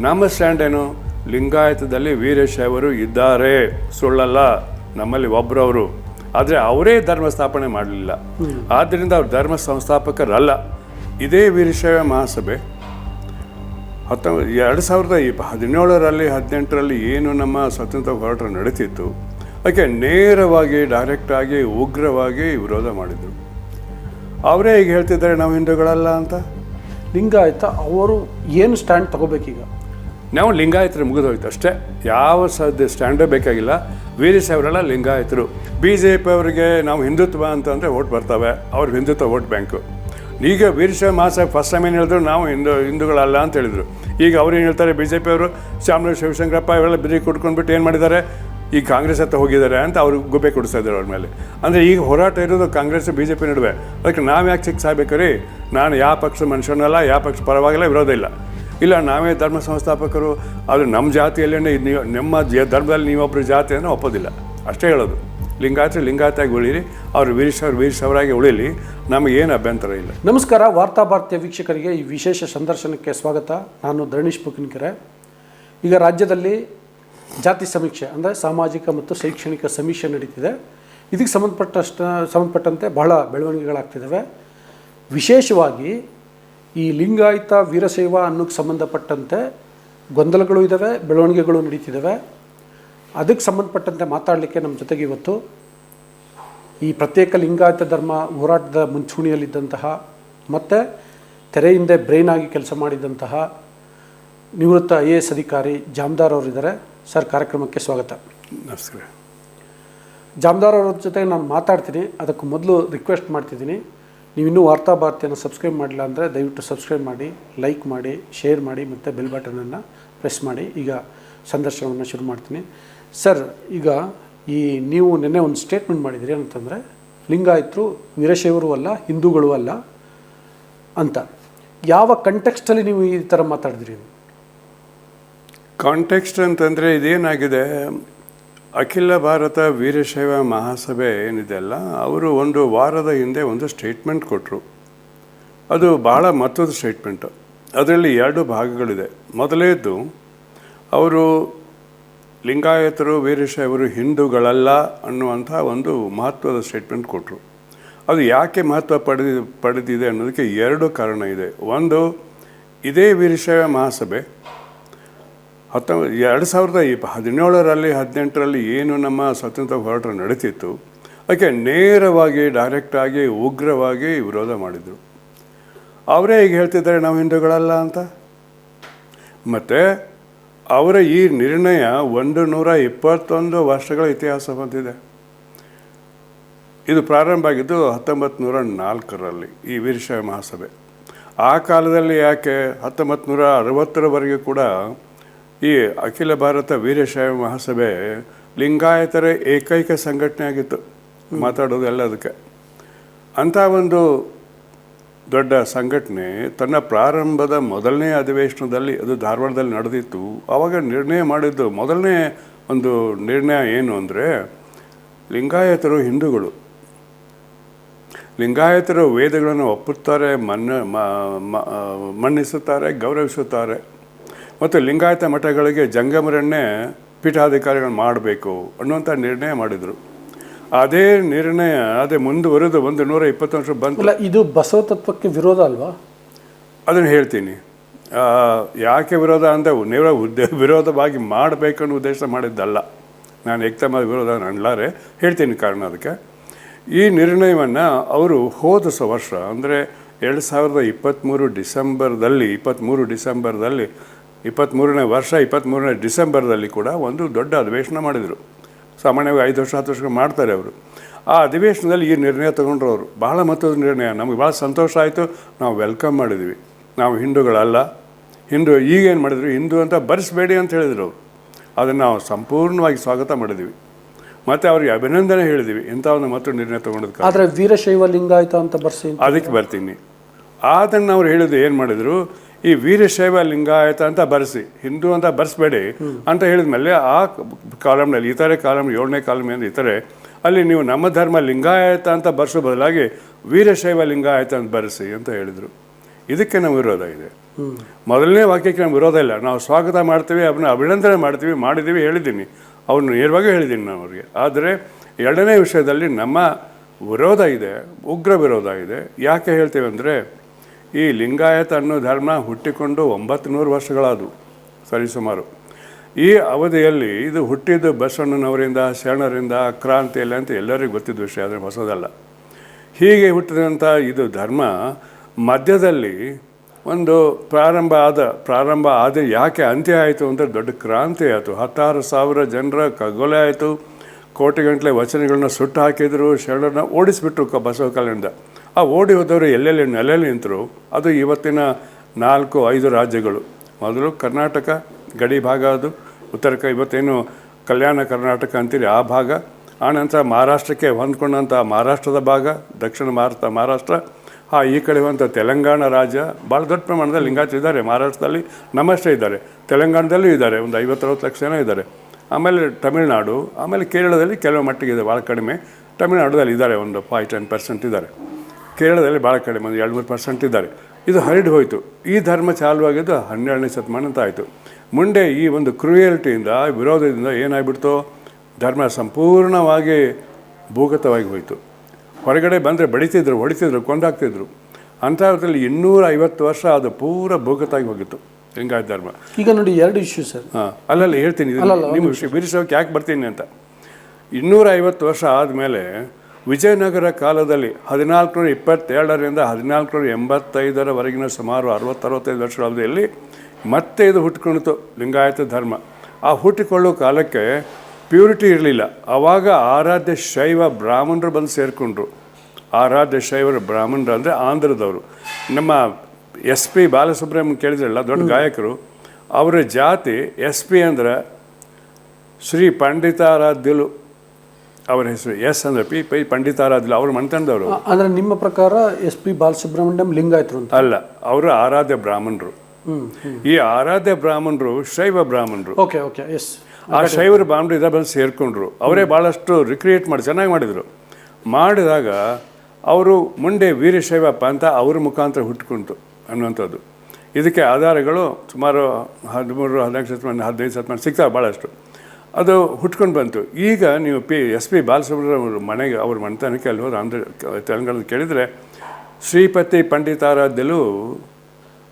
ನಮ್ಮ ಸ್ಟ್ಯಾಂಡ್ ಏನು ಲಿಂಗಾಯತದಲ್ಲಿ ವೀರಶೈವರು ಇದ್ದಾರೆ. ಸುಳ್ಳಲ್ಲ ನಮ್ಮಲ್ಲಿ ಒಬ್ಬರವರು ಆದರೆ ಅವರೇ ಧರ್ಮ ಸ್ಥಾಪನೆ ಮಾಡಲಿಲ್ಲ. ಆದ್ದರಿಂದ ಅವ್ರು ಧರ್ಮ ಸಂಸ್ಥಾಪಕರಲ್ಲ. ಇದೇ ವೀರಶೈವ ಮಹಾಸಭೆ. ಹತ್ತೊಂಬತ್ತು ಎರಡು ಸಾವಿರದ ಇಪ್ಪ ಹದಿನೇಳರಲ್ಲಿ ಹದಿನೆಂಟರಲ್ಲಿ ಏನು ನಮ್ಮ ಸ್ವತಂತ್ರ ಹೋರಾಟ ನಡೀತಿತ್ತು ಅದಕ್ಕೆ ನೇರವಾಗಿ ಡೈರೆಕ್ಟಾಗಿ ಉಗ್ರವಾಗಿ ವಿರೋಧ ಮಾಡಿದರು. ಅವರೇ ಈಗ ಹೇಳ್ತಿದ್ದಾರೆ ನಾವು ಹಿಂದೂಗಳಲ್ಲ ಅಂತ. ಲಿಂಗಾಯತ ಅವರು ಏನು ಸ್ಟ್ಯಾಂಡ್ ತಗೋಬೇಕೀಗ? ನಾವು ಲಿಂಗಾಯತರು ಮುಗಿದೋಯ್ತು ಅಷ್ಟೇ. ಯಾವ ಸದ್ಯ ಸ್ಟ್ಯಾಂಡೇ ಬೇಕಾಗಿಲ್ಲ. ವೀರಶೈವರೆಲ್ಲ ಲಿಂಗಾಯತರು. ಬಿ ಜೆ ಪಿ ಅವರಿಗೆ ನಾವು ಹಿಂದುತ್ವ ಅಂತಂದರೆ ಓಟ್ ಬರ್ತವೆ. ಅವ್ರ ಹಿಂದುತ್ವ ವೋಟ್ ಬ್ಯಾಂಕು. ಈಗ ವೀರಶೈವ ಮಾಸ ಫಸ್ಟ್ ಟೈಮ್ ಏನು ಹೇಳಿದ್ರು, ನಾವು ಹಿಂದೂ, ಹಿಂದೂಗಳಲ್ಲ ಅಂತ ಹೇಳಿದರು. ಈಗ ಅವ್ರು ಏನು ಹೇಳ್ತಾರೆ ಬಿ ಜೆ ಪಿ ಅವರು ಶ್ಯಾಮರಾವ್ ಶಿವಶಂಕರಪ್ಪ ಇವೆಲ್ಲ ಬಿರಿ ಕುಟ್ಕೊಂಡ್ಬಿಟ್ಟು ಏನು ಮಾಡಿದ್ದಾರೆ? ಈಗ ಕಾಂಗ್ರೆಸ್ ಹತ್ತ ಹೋಗಿದ್ದಾರೆ ಅಂತ ಅವರು ಗುಬ್ಬೆ ಕೊಡಿಸ್ತಾ ಇದ್ದಾರೆ ಅವ್ರ ಮೇಲೆ. ಅಂದರೆ ಈಗ ಹೋರಾಟ ಇರೋದು ಕಾಂಗ್ರೆಸ್ ಬಿ ಜೆ ಪಿ ನಡುವೆ. ಅದಕ್ಕೆ ನಾವು ಯಾಕೆ ಸಿಕ್ಸ್ ಆಗಬೇಕು ರೀ? ನಾನು ಯಾವ ಪಕ್ಷ ಮನುಷ್ಯನಲ್ಲ, ಯಾವ ಪಕ್ಷ ಪರವಾಗಿಲ್ಲ, ವಿರೋಧ ಇಲ್ಲ. ಇಲ್ಲ, ನಾವೇ ಧರ್ಮ ಸಂಸ್ಥಾಪಕರು, ಆದರೆ ನಮ್ಮ ಜಾತಿಯಲ್ಲೇ ನೀವು, ನಿಮ್ಮ ಧರ್ಮದಲ್ಲಿ ನೀವೊಬ್ಬರು ಜಾತಿ ಅಂದರೆ ಒಪ್ಪೋದಿಲ್ಲ. ಅಷ್ಟೇ ಹೇಳೋದು. ಲಿಂಗಾಯತ ಲಿಂಗಾಯತಾಗಿ ಉಳಿರಿ, ಅವರು ವೀರಶವ್ರು ವೀರಶವರಾಗಿ ಉಳೀಲಿ ನಮಗೇನು ಅಭ್ಯಂತರ ಇಲ್ಲ. ನಮಸ್ಕಾರ, ವಾರ್ತಾ ಭಾರತೀಯ ವೀಕ್ಷಕರಿಗೆ ಈ ವಿಶೇಷ ಸಂದರ್ಶನಕ್ಕೆ ಸ್ವಾಗತ. ನಾನು ಧರಣೀಶ್ ಬುಕಿನ್ಕೆರೆ ಈಗ ರಾಜ್ಯದಲ್ಲಿ ಜಾತಿ ಸಮೀಕ್ಷೆ, ಅಂದರೆ ಸಾಮಾಜಿಕ ಮತ್ತು ಶೈಕ್ಷಣಿಕ ಸಮೀಕ್ಷೆ ನಡೀತಿದೆ. ಇದಕ್ಕೆ ಸಂಬಂಧಪಟ್ಟಷ್ಟು, ಸಂಬಂಧಪಟ್ಟಂತೆ ಬಹಳ ಬೆಳವಣಿಗೆಗಳಾಗ್ತಿದ್ದಾವೆ. ವಿಶೇಷವಾಗಿ ಈ ಲಿಂಗಾಯತ ವೀರಶೈವ ಅನ್ನೋಕ್ಕೆ ಸಂಬಂಧಪಟ್ಟಂತೆ ಗೊಂದಲಗಳು ಇದ್ದಾವೆ ಬೆಳವಣಿಗೆಗಳು ನಡೀತಿದ್ದಾವೆ ಅದಕ್ಕೆ ಸಂಬಂಧಪಟ್ಟಂತೆ ಮಾತಾಡಲಿಕ್ಕೆ ನಮ್ಮ ಜೊತೆಗೆ ಇವತ್ತು ಈ ಪ್ರತ್ಯೇಕ ಲಿಂಗಾಯತ ಧರ್ಮ ಹೋರಾಟದ ಮುಂಚೂಣಿಯಲ್ಲಿದ್ದಂತಹ ಮತ್ತು ತೆರೆಯಿಂದ ಬ್ರೈನ್ ಆಗಿ ಕೆಲಸ ಮಾಡಿದಂತಹ ನಿವೃತ್ತ ಐ ಎ ಎಸ್ ಅಧಿಕಾರಿ ಜಾಮ್ದಾರ್ ಅವರಿದ್ದಾರೆ ಸರ್ ಕಾರ್ಯಕ್ರಮಕ್ಕೆ ಸ್ವಾಗತ. ನಮಸ್ಕಾರ. ಜಾಮ್ದಾರ್ ಅವ್ರ ಜೊತೆ ನಾನು ಮಾತಾಡ್ತೀನಿ. ಅದಕ್ಕೆ ಮೊದಲು ರಿಕ್ವೆಸ್ಟ್ ಮಾಡ್ತಿದ್ದೀನಿ. ನೀವು ಇನ್ನೂ ವಾರ್ತಾ ಭಾರತಿಯನ್ನು ಸಬ್ಸ್ಕ್ರೈಬ್ ಮಾಡಿಲ್ಲ ಅಂದರೆ ದಯವಿಟ್ಟು ಸಬ್ಸ್ಕ್ರೈಬ್ ಮಾಡಿ, ಲೈಕ್ ಮಾಡಿ, ಶೇರ್ ಮಾಡಿ ಮತ್ತು ಬೆಲ್ ಬಟನನ್ನು ಪ್ರೆಸ್ ಮಾಡಿ. ಈಗ ಸಂದರ್ಶನವನ್ನು ಶುರು ಮಾಡ್ತೀನಿ. ಸರ್, ಈಗ ಈ ನೀವು ನಿನ್ನೆ ಒಂದು ಸ್ಟೇಟ್ಮೆಂಟ್ ಮಾಡಿದಿರಿ ಏನಂತಂದರೆ, ಲಿಂಗಾಯತರು ವೀರಶೈವರು ಅಲ್ಲ, ಹಿಂದೂಗಳು ಅಲ್ಲ ಅಂತ. ಯಾವ ಕಂಟೆಕ್ಸ್ಟಲ್ಲಿ ನೀವು ಈ ಥರ ಮಾತಾಡಿದ್ರಿ? ಕಾಂಟೆಕ್ಸ್ಟ್ ಅಂತಂದರೆ ಇದೇನಾಗಿದೆ ಅಖಿಲ ಭಾರತ ವೀರಶೈವ ಮಹಾಸಭೆ ಏನಿದೆ ಅಲ್ಲ, ಅವರು ಒಂದು ವಾರದ ಹಿಂದೆ ಒಂದು ಸ್ಟೇಟ್ಮೆಂಟ್ ಕೊಟ್ಟರು ಅದು ಭಾಳ ಮಹತ್ವದ ಸ್ಟೇಟ್ಮೆಂಟು ಅದರಲ್ಲಿ ಎರಡು ಭಾಗಗಳಿದೆ. ಮೊದಲೇದು ಅವರು ಲಿಂಗಾಯತರು, ವೀರಶೈವರು ಹಿಂದೂಗಳಲ್ಲ ಅನ್ನುವಂಥ ಒಂದು ಮಹತ್ವದ ಸ್ಟೇಟ್ಮೆಂಟ್ ಕೊಟ್ಟರು ಅದು ಯಾಕೆ ಮಹತ್ವ ಪಡೆದಿ, ಪಡೆದಿದೆ ಅನ್ನೋದಕ್ಕೆ ಎರಡು ಕಾರಣ ಇದೆ. ಒಂದು, ಇದೇ ವೀರಶೈವ ಮಹಾಸಭೆ ಹತ್ತೊಂಬತ್ತು ಎರಡು ಸಾವಿರದ ಇಪ್ಪ ಹದಿನೇಳರಲ್ಲಿ, ಹದಿನೆಂಟರಲ್ಲಿ ಏನು ನಮ್ಮ ಸ್ವತಂತ್ರ ಹೋರಾಟ ನಡೀತಿತ್ತು, ಅದಕ್ಕೆ ನೇರವಾಗಿ ಡೈರೆಕ್ಟಾಗಿ ಉಗ್ರವಾಗಿ ವಿರೋಧ ಮಾಡಿದರು. ಅವರೇ ಈಗ ಹೇಳ್ತಿದ್ದಾರೆ, ನಾವು ಹಿಂದೂಗಳಲ್ಲ ಅಂತ. ಮತ್ತು ಅವರ ಈ ನಿರ್ಣಯ ಒಂದು ನೂರ ಇಪ್ಪತ್ತೊಂದು ವರ್ಷಗಳ ಇತಿಹಾಸ ಹೊಂದಿದೆ ಇದು ಪ್ರಾರಂಭ ಆಗಿದ್ದು ಹತ್ತೊಂಬತ್ತು ನೂರ ನಾಲ್ಕರಲ್ಲಿ ಈ ವೀರಶೈವ ಮಹಾಸಭೆ. ಆ ಕಾಲದಲ್ಲಿ ಯಾಕೆ ಹತ್ತೊಂಬತ್ತು ನೂರ ಅರವತ್ತರವರೆಗೆ ಕೂಡ ಈ ಅಖಿಲ ಭಾರತ ವೀರಶೈವ ಮಹಾಸಭೆ ಲಿಂಗಾಯತರ ಏಕೈಕ ಸಂಘಟನೆ ಆಗಿತ್ತು. ಮಾತಾಡೋದು ಎಲ್ಲದಕ್ಕೆ ಅಂಥ ಒಂದು ದೊಡ್ಡ ಸಂಘಟನೆ ತನ್ನ ಪ್ರಾರಂಭದ ಮೊದಲನೇ ಅಧಿವೇಶನದಲ್ಲಿ, ಅದು ಧಾರವಾಡದಲ್ಲಿ ನಡೆದಿತ್ತು. ಆವಾಗ ನಿರ್ಣಯ ಮಾಡಿದ್ದು ಮೊದಲನೇ ಒಂದು ನಿರ್ಣಯ ಏನು ಅಂದರೆ, ಲಿಂಗಾಯತರು ಹಿಂದೂಗಳು. ಲಿಂಗಾಯತರು ವೇದಗಳನ್ನು ಒಪ್ಪುತ್ತಾರೆ, ಮನ್ನ ಮ- ಮನ್ನಿಸುತ್ತಾರೆ, ಗೌರವಿಸುತ್ತಾರೆ. ಮತ್ತು ಲಿಂಗಾಯತ ಮಠಗಳಿಗೆ ಜಂಗಮರನ್ನೇ ಪೀಠಾಧಿಕಾರಿಗಳು ಮಾಡಬೇಕು ಅನ್ನುವಂಥ ನಿರ್ಣಯ ಮಾಡಿದರು. ಅದೇ ನಿರ್ಣಯ ಅದೇ ಮುಂದುವರೆದು ಒಂದು ನೂರ ಇಪ್ಪತ್ತು ವರ್ಷ ಬಂತು. ಇದು ಬಸವ ತತ್ವಕ್ಕೆ ವಿರೋಧ ಅಲ್ವಾ? ಅದನ್ನು ಹೇಳ್ತೀನಿ. ಯಾಕೆ ವಿರೋಧ ಅಂತ ನೇರ ಉದ್ದೇ ವಿರೋಧವಾಗಿ ಮಾಡಬೇಕು ಅನ್ನೋ ಉದ್ದೇಶ ಮಾಡಿದ್ದಲ್ಲ. ನಾನು ಏಕ್ತಮ ವಿರೋಧ ಅನ್ಲಾರೆ ಹೇಳ್ತೀನಿ ಕಾರಣ ಅದಕ್ಕೆ. ಈ ನಿರ್ಣಯವನ್ನು ಅವರು ಹೋದ ವರ್ಷ ಅಂದರೆ ಎರಡು ಸಾವಿರದ ಇಪ್ಪತ್ತ್ಮೂರು ಡಿಸೆಂಬರ್ದಲ್ಲಿ ಇಪ್ಪತ್ತ್ಮೂರು ಡಿಸೆಂಬರ್ದಲ್ಲಿ ಇಪ್ಪತ್ತ್ಮೂರನೇ ವರ್ಷ ಇಪ್ಪತ್ತ್ಮೂರನೇ ಡಿಸೆಂಬರ್ದಲ್ಲಿ ಕೂಡ ಒಂದು ದೊಡ್ಡ ಅಧಿವೇಶನ ಮಾಡಿದರು. ಸಾಮಾನ್ಯವಾಗಿ ಐದು ವರ್ಷ ಹತ್ತು ವರ್ಷ ಮಾಡ್ತಾರೆ ಅವರು. ಆ ಅಧಿವೇಶನದಲ್ಲಿ ಈ ನಿರ್ಣಯ ತಗೊಂಡ್ರು ಅವರು ಬಹಳ ಮಹತ್ವದ ನಿರ್ಣಯ. ನಮಗೆ ಭಾಳ ಸಂತೋಷ ಆಯಿತು. ನಾವು ವೆಲ್ಕಮ್ ಮಾಡಿದ್ವಿ. ನಾವು ಹಿಂದೂಗಳಲ್ಲ. ಹಿಂದೂ ಈಗೇನು ಮಾಡಿದ್ರು? ಹಿಂದೂ ಅಂತ ಬರೆಸಬೇಡಿ ಅಂತ ಹೇಳಿದರು ಅವರು. ಅದನ್ನು ನಾವು ಸಂಪೂರ್ಣವಾಗಿ ಸ್ವಾಗತ ಮಾಡಿದ್ವಿ. ಮತ್ತು ಅವ್ರಿಗೆ ಅಭಿನಂದನೆ ಹೇಳಿದ್ವಿ. ಇಂಥ ಒಂದು ಮತ್ತೊಂದು ನಿರ್ಣಯ ತೊಗೊಂಡಿದ್ದು ಆದರೆ ವೀರಶೈವ ಲಿಂಗಾಯತ ಅಂತ ಬರ್ಸಿ ಅದಕ್ಕೆ ಬರ್ತೀನಿ. ಅವ್ರು ಹೇಳಿದ್ರು ಏನು ಮಾಡಿದರು, ಈ ವೀರಶೈವ ಲಿಂಗಾಯತ ಅಂತ ಬರೆಸಿ, ಹಿಂದೂ ಅಂತ ಬರೆಸ್ಬೇಡಿ ಅಂತ ಹೇಳಿದ್ಮೇಲೆ ಆ ಕಾಲಮ್ನಲ್ಲಿ ಇತರೆ ಕಾಲಮ್, ಏಳನೇ ಕಾಲಮ್ ಏನು ಇತರೆ ಅಲ್ಲಿ ನೀವು ನಮ್ಮ ಧರ್ಮ ಲಿಂಗಾಯತ ಅಂತ ಬರೆಸೋ ಬದಲಾಗಿ ವೀರಶೈವ ಲಿಂಗಾಯತ ಅಂತ ಬರೆಸಿ ಅಂತ ಹೇಳಿದರು. ಇದಕ್ಕೆ ನಮ್ಮ ವಿರೋಧ ಇದೆ. ಮೊದಲನೇ ವಾಕ್ಯಕ್ಕೆ ನಮ್ಮ ವಿರೋಧ ಇಲ್ಲ. ನಾವು ಸ್ವಾಗತ ಮಾಡ್ತೀವಿ ಅವನ್ನ ಅಭಿನಂದನೆ ಮಾಡ್ತೀವಿ ಮಾಡಿದ್ದೀವಿ ಹೇಳಿದ್ದೀನಿ. ಅವ್ರನ್ನ ನೇರವಾಗಿ ಹೇಳಿದ್ದೀನಿ ನಾನು ಅವ್ರಿಗೆ. ಆದರೆ ಎರಡನೇ ವಿಷಯದಲ್ಲಿ ನಮ್ಮ ವಿರೋಧ ಇದೆ, ಉಗ್ರ ವಿರೋಧ ಇದೆ. ಯಾಕೆ ಹೇಳ್ತೇವೆ ಅಂದರೆ ಈ ಲಿಂಗಾಯತ ಅನ್ನೋ ಧರ್ಮ ಹುಟ್ಟಿಕೊಂಡು ಒಂಬತ್ತು ನೂರು ವರ್ಷಗಳಾದವು, ಸರಿಸುಮಾರು. ಈ ಅವಧಿಯಲ್ಲಿ ಇದು ಹುಟ್ಟಿದ್ದು ಬಸವಣ್ಣನವರಿಂದ, ಶರಣರಿಂದ, ಕ್ರಾಂತಿಯಲ್ಲಿ ಅಂತ ಎಲ್ಲರಿಗೂ ಗೊತ್ತಿದ್ದ ವಿಷಯ, ಆದರೆ ಹೊಸದಲ್ಲ. ಹೀಗೆ ಹುಟ್ಟಿದಂಥ ಇದು ಧರ್ಮ ಮಧ್ಯದಲ್ಲಿ ಒಂದು ಪ್ರಾರಂಭ ಆದ ಪ್ರಾರಂಭ ಆದ ಯಾಕೆ ಅಂತ್ಯ ಆಯಿತು ಅಂದರೆ ದೊಡ್ಡ ಕ್ರಾಂತಿ ಆಯಿತು. ಹತ್ತಾರು ಸಾವಿರ ಜನರ ಕಗ್ಗೊಲೆ ಆಯಿತು. ಕೋಟಿಗಟ್ಟಲೆ ವಚನಗಳನ್ನ ಸುಟ್ಟು ಹಾಕಿದರು ಶರಣರನ್ನ ಓಡಿಸಿಬಿಟ್ರು ಬಸವ ಕಲೆಯಿಂದ ಆ ಓಡಿ ಹೋದವರು ಎಲ್ಲೆಲ್ಲಿ ನೆಲೆಯಲ್ಲಿ ನಿಂತರು, ಅದು ಇವತ್ತಿನ ನಾಲ್ಕು, ಐದು ರಾಜ್ಯಗಳು. ಮೊದಲು ಕರ್ನಾಟಕ, ಗಡಿ ಭಾಗ ಅದು, ಉತ್ತರ ಇವತ್ತೇನು ಕಲ್ಯಾಣ ಕರ್ನಾಟಕ ಅಂತೀರಿ ಆ ಭಾಗ. ಆನಂತರ ಮಹಾರಾಷ್ಟ್ರಕ್ಕೆ ಹೊಂದ್ಕೊಂಡಂಥ ಮಹಾರಾಷ್ಟ್ರದ ಭಾಗ, ದಕ್ಷಿಣ ಭಾರತ, ಮಹಾರಾಷ್ಟ್ರ. ಆ ಈ ಕಡೆ ಇರುವಂಥ ತೆಲಂಗಾಣ ರಾಜ್ಯ ಭಾಳ ದೊಡ್ಡ ಪ್ರಮಾಣದಲ್ಲಿ ಇದ್ದಾರೆ. ಮಹಾರಾಷ್ಟ್ರದಲ್ಲಿ ನಮ್ಮಷ್ಟೇ ಇದ್ದಾರೆ. ತೆಲಂಗಾಣದಲ್ಲೂ ಇದ್ದಾರೆ. ಒಂದು ಐವತ್ತರವತ್ತು ಲಕ್ಷ ಜನ ಇದ್ದಾರೆ. ಆಮೇಲೆ ತಮಿಳುನಾಡು, ಆಮೇಲೆ ಕೇರಳದಲ್ಲಿ ಕೆಲವು ಮಟ್ಟಿಗೆ ಇದೆ ಭಾಳ ಕಡಿಮೆ. ತಮಿಳುನಾಡದಲ್ಲಿ ಇದ್ದಾರೆ ಒಂದು ಫೈವ್ ಟೆನ್ ಪರ್ಸೆಂಟ್ ಇದ್ದಾರೆ. ಕೇರಳದಲ್ಲಿ ಭಾಳ ಕಡಿಮೆ ಒಂದು ಎರಡು ಮೂರು ಪರ್ಸೆಂಟ್ ಇದ್ದಾರೆ. ಇದು ಹರಡಿ ಹೋಯಿತು. ಈ ಧರ್ಮ ಚಾಲುವಾಗಿದ್ದು ಹನ್ನೆರಡನೇ ಶತಮಾನ ಅಂತ ಆಯಿತು. ಮುಂದೆ ಈ ಒಂದು ಕ್ರೂಯಲ್ಟಿಯಿಂದ ವಿರೋಧದಿಂದ ಏನಾಗ್ಬಿಡ್ತು ಧರ್ಮ ಸಂಪೂರ್ಣವಾಗಿ ಭೂಗತವಾಗಿ ಹೋಯಿತು. ಹೊರಗಡೆ ಬಂದರೆ ಬಡಿತಿದ್ರು ಹೊಡಿತಿದ್ರು ಕೊಂದಾಗ್ತಿದ್ರು ಅಂಥದ್ರಲ್ಲಿ ಇನ್ನೂರ ಐವತ್ತು ವರ್ಷ ಅದು ಪೂರ ಭೂಗತವಾಗಿ ಹೋಗಿತ್ತು. ಲಿಂಗಾಯತ ಧರ್ಮ? ಈಗ ನೋಡಿ ಎರಡು ಇಶ್ಯೂ ಸರ್. ಹಾಂ ಅಲ್ಲಲ್ಲ ಹೇಳ್ತೀನಿ ನಿಮ್ಮ ವಿಷಯ ಬಿರಿಸೋಕೆ ಯಾಕೆ ಬರ್ತೀನಿ ಅಂತ. ಇನ್ನೂರ ಐವತ್ತು ವರ್ಷ ಆದಮೇಲೆ ವಿಜಯನಗರ ಕಾಲದಲ್ಲಿ ಹದಿನಾಲ್ಕುನೂರ ಇಪ್ಪತ್ತೇಳರಿಂದ ಹದಿನಾಲ್ಕುನೂರ ಎಂಬತ್ತೈದರವರೆಗಿನ ಸುಮಾರು ಅರವತ್ತರವತ್ತೈದು ವರ್ಷಗಳ ಅವಧಿಯಲ್ಲಿ ಮತ್ತೆ ಇದು ಹುಟ್ಕೊಂಡಿತು ಲಿಂಗಾಯತ ಧರ್ಮ. ಆ ಹುಟ್ಟಿಕೊಳ್ಳೋ ಕಾಲಕ್ಕೆ ಪ್ಯೂರಿಟಿ ಇರಲಿಲ್ಲ. ಆವಾಗ ಆರಾಧ್ಯ ಶೈವ ಬ್ರಾಹ್ಮಣರು ಬಂದು ಸೇರಿಕೊಂಡ್ರು. ಆರಾಧ್ಯ ಶೈವರು ಬ್ರಾಹ್ಮಣರು ಅಂದರೆ ಆಂಧ್ರದವರು. ನಮ್ಮ ಎಸ್ ಪಿ ಬಾಲಸುಬ್ರಹ್ಮಣ್ಯ ಕೇಳಿದ್ರಲ್ಲ ದೊಡ್ಡ ಗಾಯಕರು ಅವರ ಜಾತಿ ಎಸ್ ಪಿ ಅಂದ್ರೆ ಶ್ರೀ ಪಂಡಿತಾರಾಧ್ಯಲು ಅವರ ಹೆಸರು ಎಸ್ ಅಂದ್ರೆ ಪಿ ಪೈ ಪಂಡಿತಾರಾಧ್ಯ ಅವರು ಮನೆತನದವರು ಅಂದ್ರೆ ನಿಮ್ಮ ಪ್ರಕಾರ ಎಸ್ ಪಿ ಬಾಲಸುಬ್ರಹ್ಮಣ್ಯಂ ಲಿಂಗಾಯತರು ಅಂತ? ಅಲ್ಲ ಅವರು ಆರಾಧ್ಯ ಬ್ರಾಹ್ಮಣರು. ಈ ಆರಾಧ್ಯ ಬ್ರಾಹ್ಮಣರು ಶೈವ ಬ್ರಾಹ್ಮಣರು. Okay okay yes. ಆ ಶೈವರು ಬ್ರಾಹ್ಮಣರು ಇದ ಬಂದು ಸೇರಿಕೊಂಡ್ರು. ಅವರೇ ಭಾಳಷ್ಟು ರಿಕ್ರಿಯೇಟ್ ಮಾಡಿ ಚೆನ್ನಾಗಿ ಮಾಡಿದರು. ಮಾಡಿದಾಗ ಅವರು ಮುಂಡೆ ವೀರಶೈವ ಅಂತ ಅವ್ರ ಮುಖಾಂತರ ಹುಟ್ಕೊಂತು ಅನ್ನುವಂಥದ್ದು. ಇದಕ್ಕೆ ಆಧಾರಗಳು ಸುಮಾರು ಹದಿಮೂರು ಹದಿನಾಲ್ಕು ಶತಮಾನ ಹದಿನೈದು ಶತಮಾನ ಸಿಗ್ತಾವೆ ಭಾಳಷ್ಟು. ಅದು ಹುಟ್ಕೊಂಡು ಬಂತು. ಈಗ ನೀವು ಪಿ, ಎಸ್ ಪಿ ಬಾಲಸುಬ್ರಹ್ಮಣ್ಯ ಅವರು ಮನೆಗೆ, ಅವ್ರ ಮನೆತನಕ್ಕೆ ಅಲ್ಲಿ ಹೋದ್ರೆ ಆಂಧ್ರ ತೆಲಂಗಾಣದಲ್ಲಿ ಕೇಳಿದರೆ, ಶ್ರೀಪತಿ ಪಂಡಿತಾರಾಧ್ಯಲು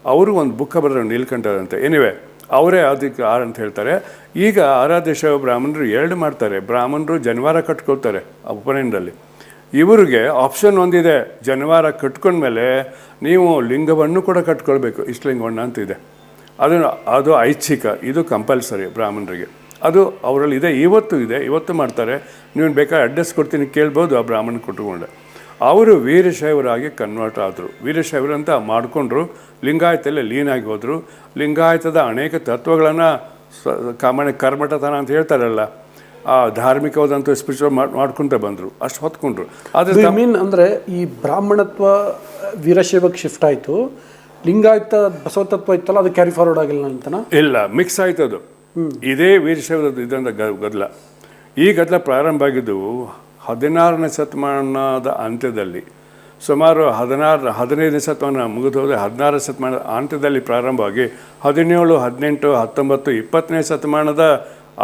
ಅವರು ಒಂದು ಬುಕ್ಕ ಬರೆದ್ರು ನೀಲ್ಕಂಠದಂತೆ ಎನಿವೆ ಅವರೇ ಅದಕ್ಕೆ ಆರ್ ಅಂತ ಹೇಳ್ತಾರೆ. ಈಗ ಆರಾಧ್ಯ ಶೈವ ಬ್ರಾಹ್ಮಣರು ಎರಡು ಮಾಡ್ತಾರೆ. ಬ್ರಾಹ್ಮಣರು ಜನವಾರ ಕಟ್ಕೊಳ್ತಾರೆ ಉಪನಯನದಲ್ಲಿ. ಇವರಿಗೆ ಆಪ್ಷನ್ ಒಂದಿದೆ. ಜನವಾರ ಕಟ್ಕೊಂಡ್ಮೇಲೆ ನೀವು ಲಿಂಗವನ್ನು ಕೂಡ ಕಟ್ಕೊಳ್ಬೇಕು. ಇಷ್ಟಲಿಂಗವನ್ನ ಅಂತ ಅಂತಿದೆ ಅದು ಅದು ಐಚ್ಛಿಕ. ಇದು ಕಂಪಲ್ಸರಿ ಬ್ರಾಹ್ಮಣರಿಗೆ. ಅದು ಅವರಲ್ಲಿ ಇದೆ ಇವತ್ತು ಇದೆ ಇವತ್ತು ಮಾಡ್ತಾರೆ. ನೀವು ಬೇಕಾದ್ರೆ ಅಡ್ರೆಸ್ ಕೊಡ್ತೀನಿ ಕೇಳ್ಬೋದು ಆ ಬ್ರಾಹ್ಮಣ ಕೊಟ್ಟುಕೊಂಡೆ ಅವರು ವೀರಶೈವರಾಗಿ ಕನ್ವರ್ಟ್ ಆದರು. ವೀರಶೈವರು ಅಂತ ಮಾಡಿಕೊಂಡ್ರು ಲಿಂಗಾಯತಲ್ಲೇ ಲೀನಾಗಿ ಹೋದರು. ಲಿಂಗಾಯತದ ಅನೇಕ ತತ್ವಗಳನ್ನು ಕಾಮಣ್ಯ ಕರ್ಮಟತನ ಅಂತ ಹೇಳ್ತಾರಲ್ಲ ಆ ಧಾರ್ಮಿಕವಾದಂಥ ಸ್ಪಿರಿಚುವಲ್ ಮಾಡ್ಕೊಂತ ಬಂದರು ಅಷ್ಟು ಹೊತ್ಕೊಂಡ್ರು. ಆದರೆ ಮೀನ್ ಅಂದ್ರೆ ಈ ಬ್ರಾಹ್ಮಣತ್ವ ವೀರಶೈವಕ್ಕೆ ಶಿಫ್ಟ್ ಆಯ್ತು ಲಿಂಗಾಯತ ಬಸವತತ್ವ ಇತ್ತಲ್ಲ ಅದು ಕ್ಯಾರಿ ಫಾರ್ವರ್ಡ್ ಆಗಿಲ್ಲ ಅಂತನ? ಇಲ್ಲ ಮಿಕ್ಸ್ ಆಯ್ತು ಅದು ಇದೇ ವೀರಶೈವದ ಇದರಿಂದ ಗದ್ದಲ ಈ ಗದ್ದಲ ಪ್ರಾರಂಭ ಆಗಿದ್ದು ಹದಿನಾರನೇ ಶತಮಾನದ ಅಂತ್ಯದಲ್ಲಿ. ಸುಮಾರು ಹದಿನಾರು, ಹದಿನೈದನೇ ಶತಮಾನ ಮುಗಿದು ಹೋದರೆ ಹದಿನಾರನೇ ಶತಮಾನದ ಅಂತ್ಯದಲ್ಲಿ ಪ್ರಾರಂಭವಾಗಿ ಹದಿನೇಳು, ಹದಿನೆಂಟು, ಹತ್ತೊಂಬತ್ತು, ಇಪ್ಪತ್ತನೇ ಶತಮಾನದ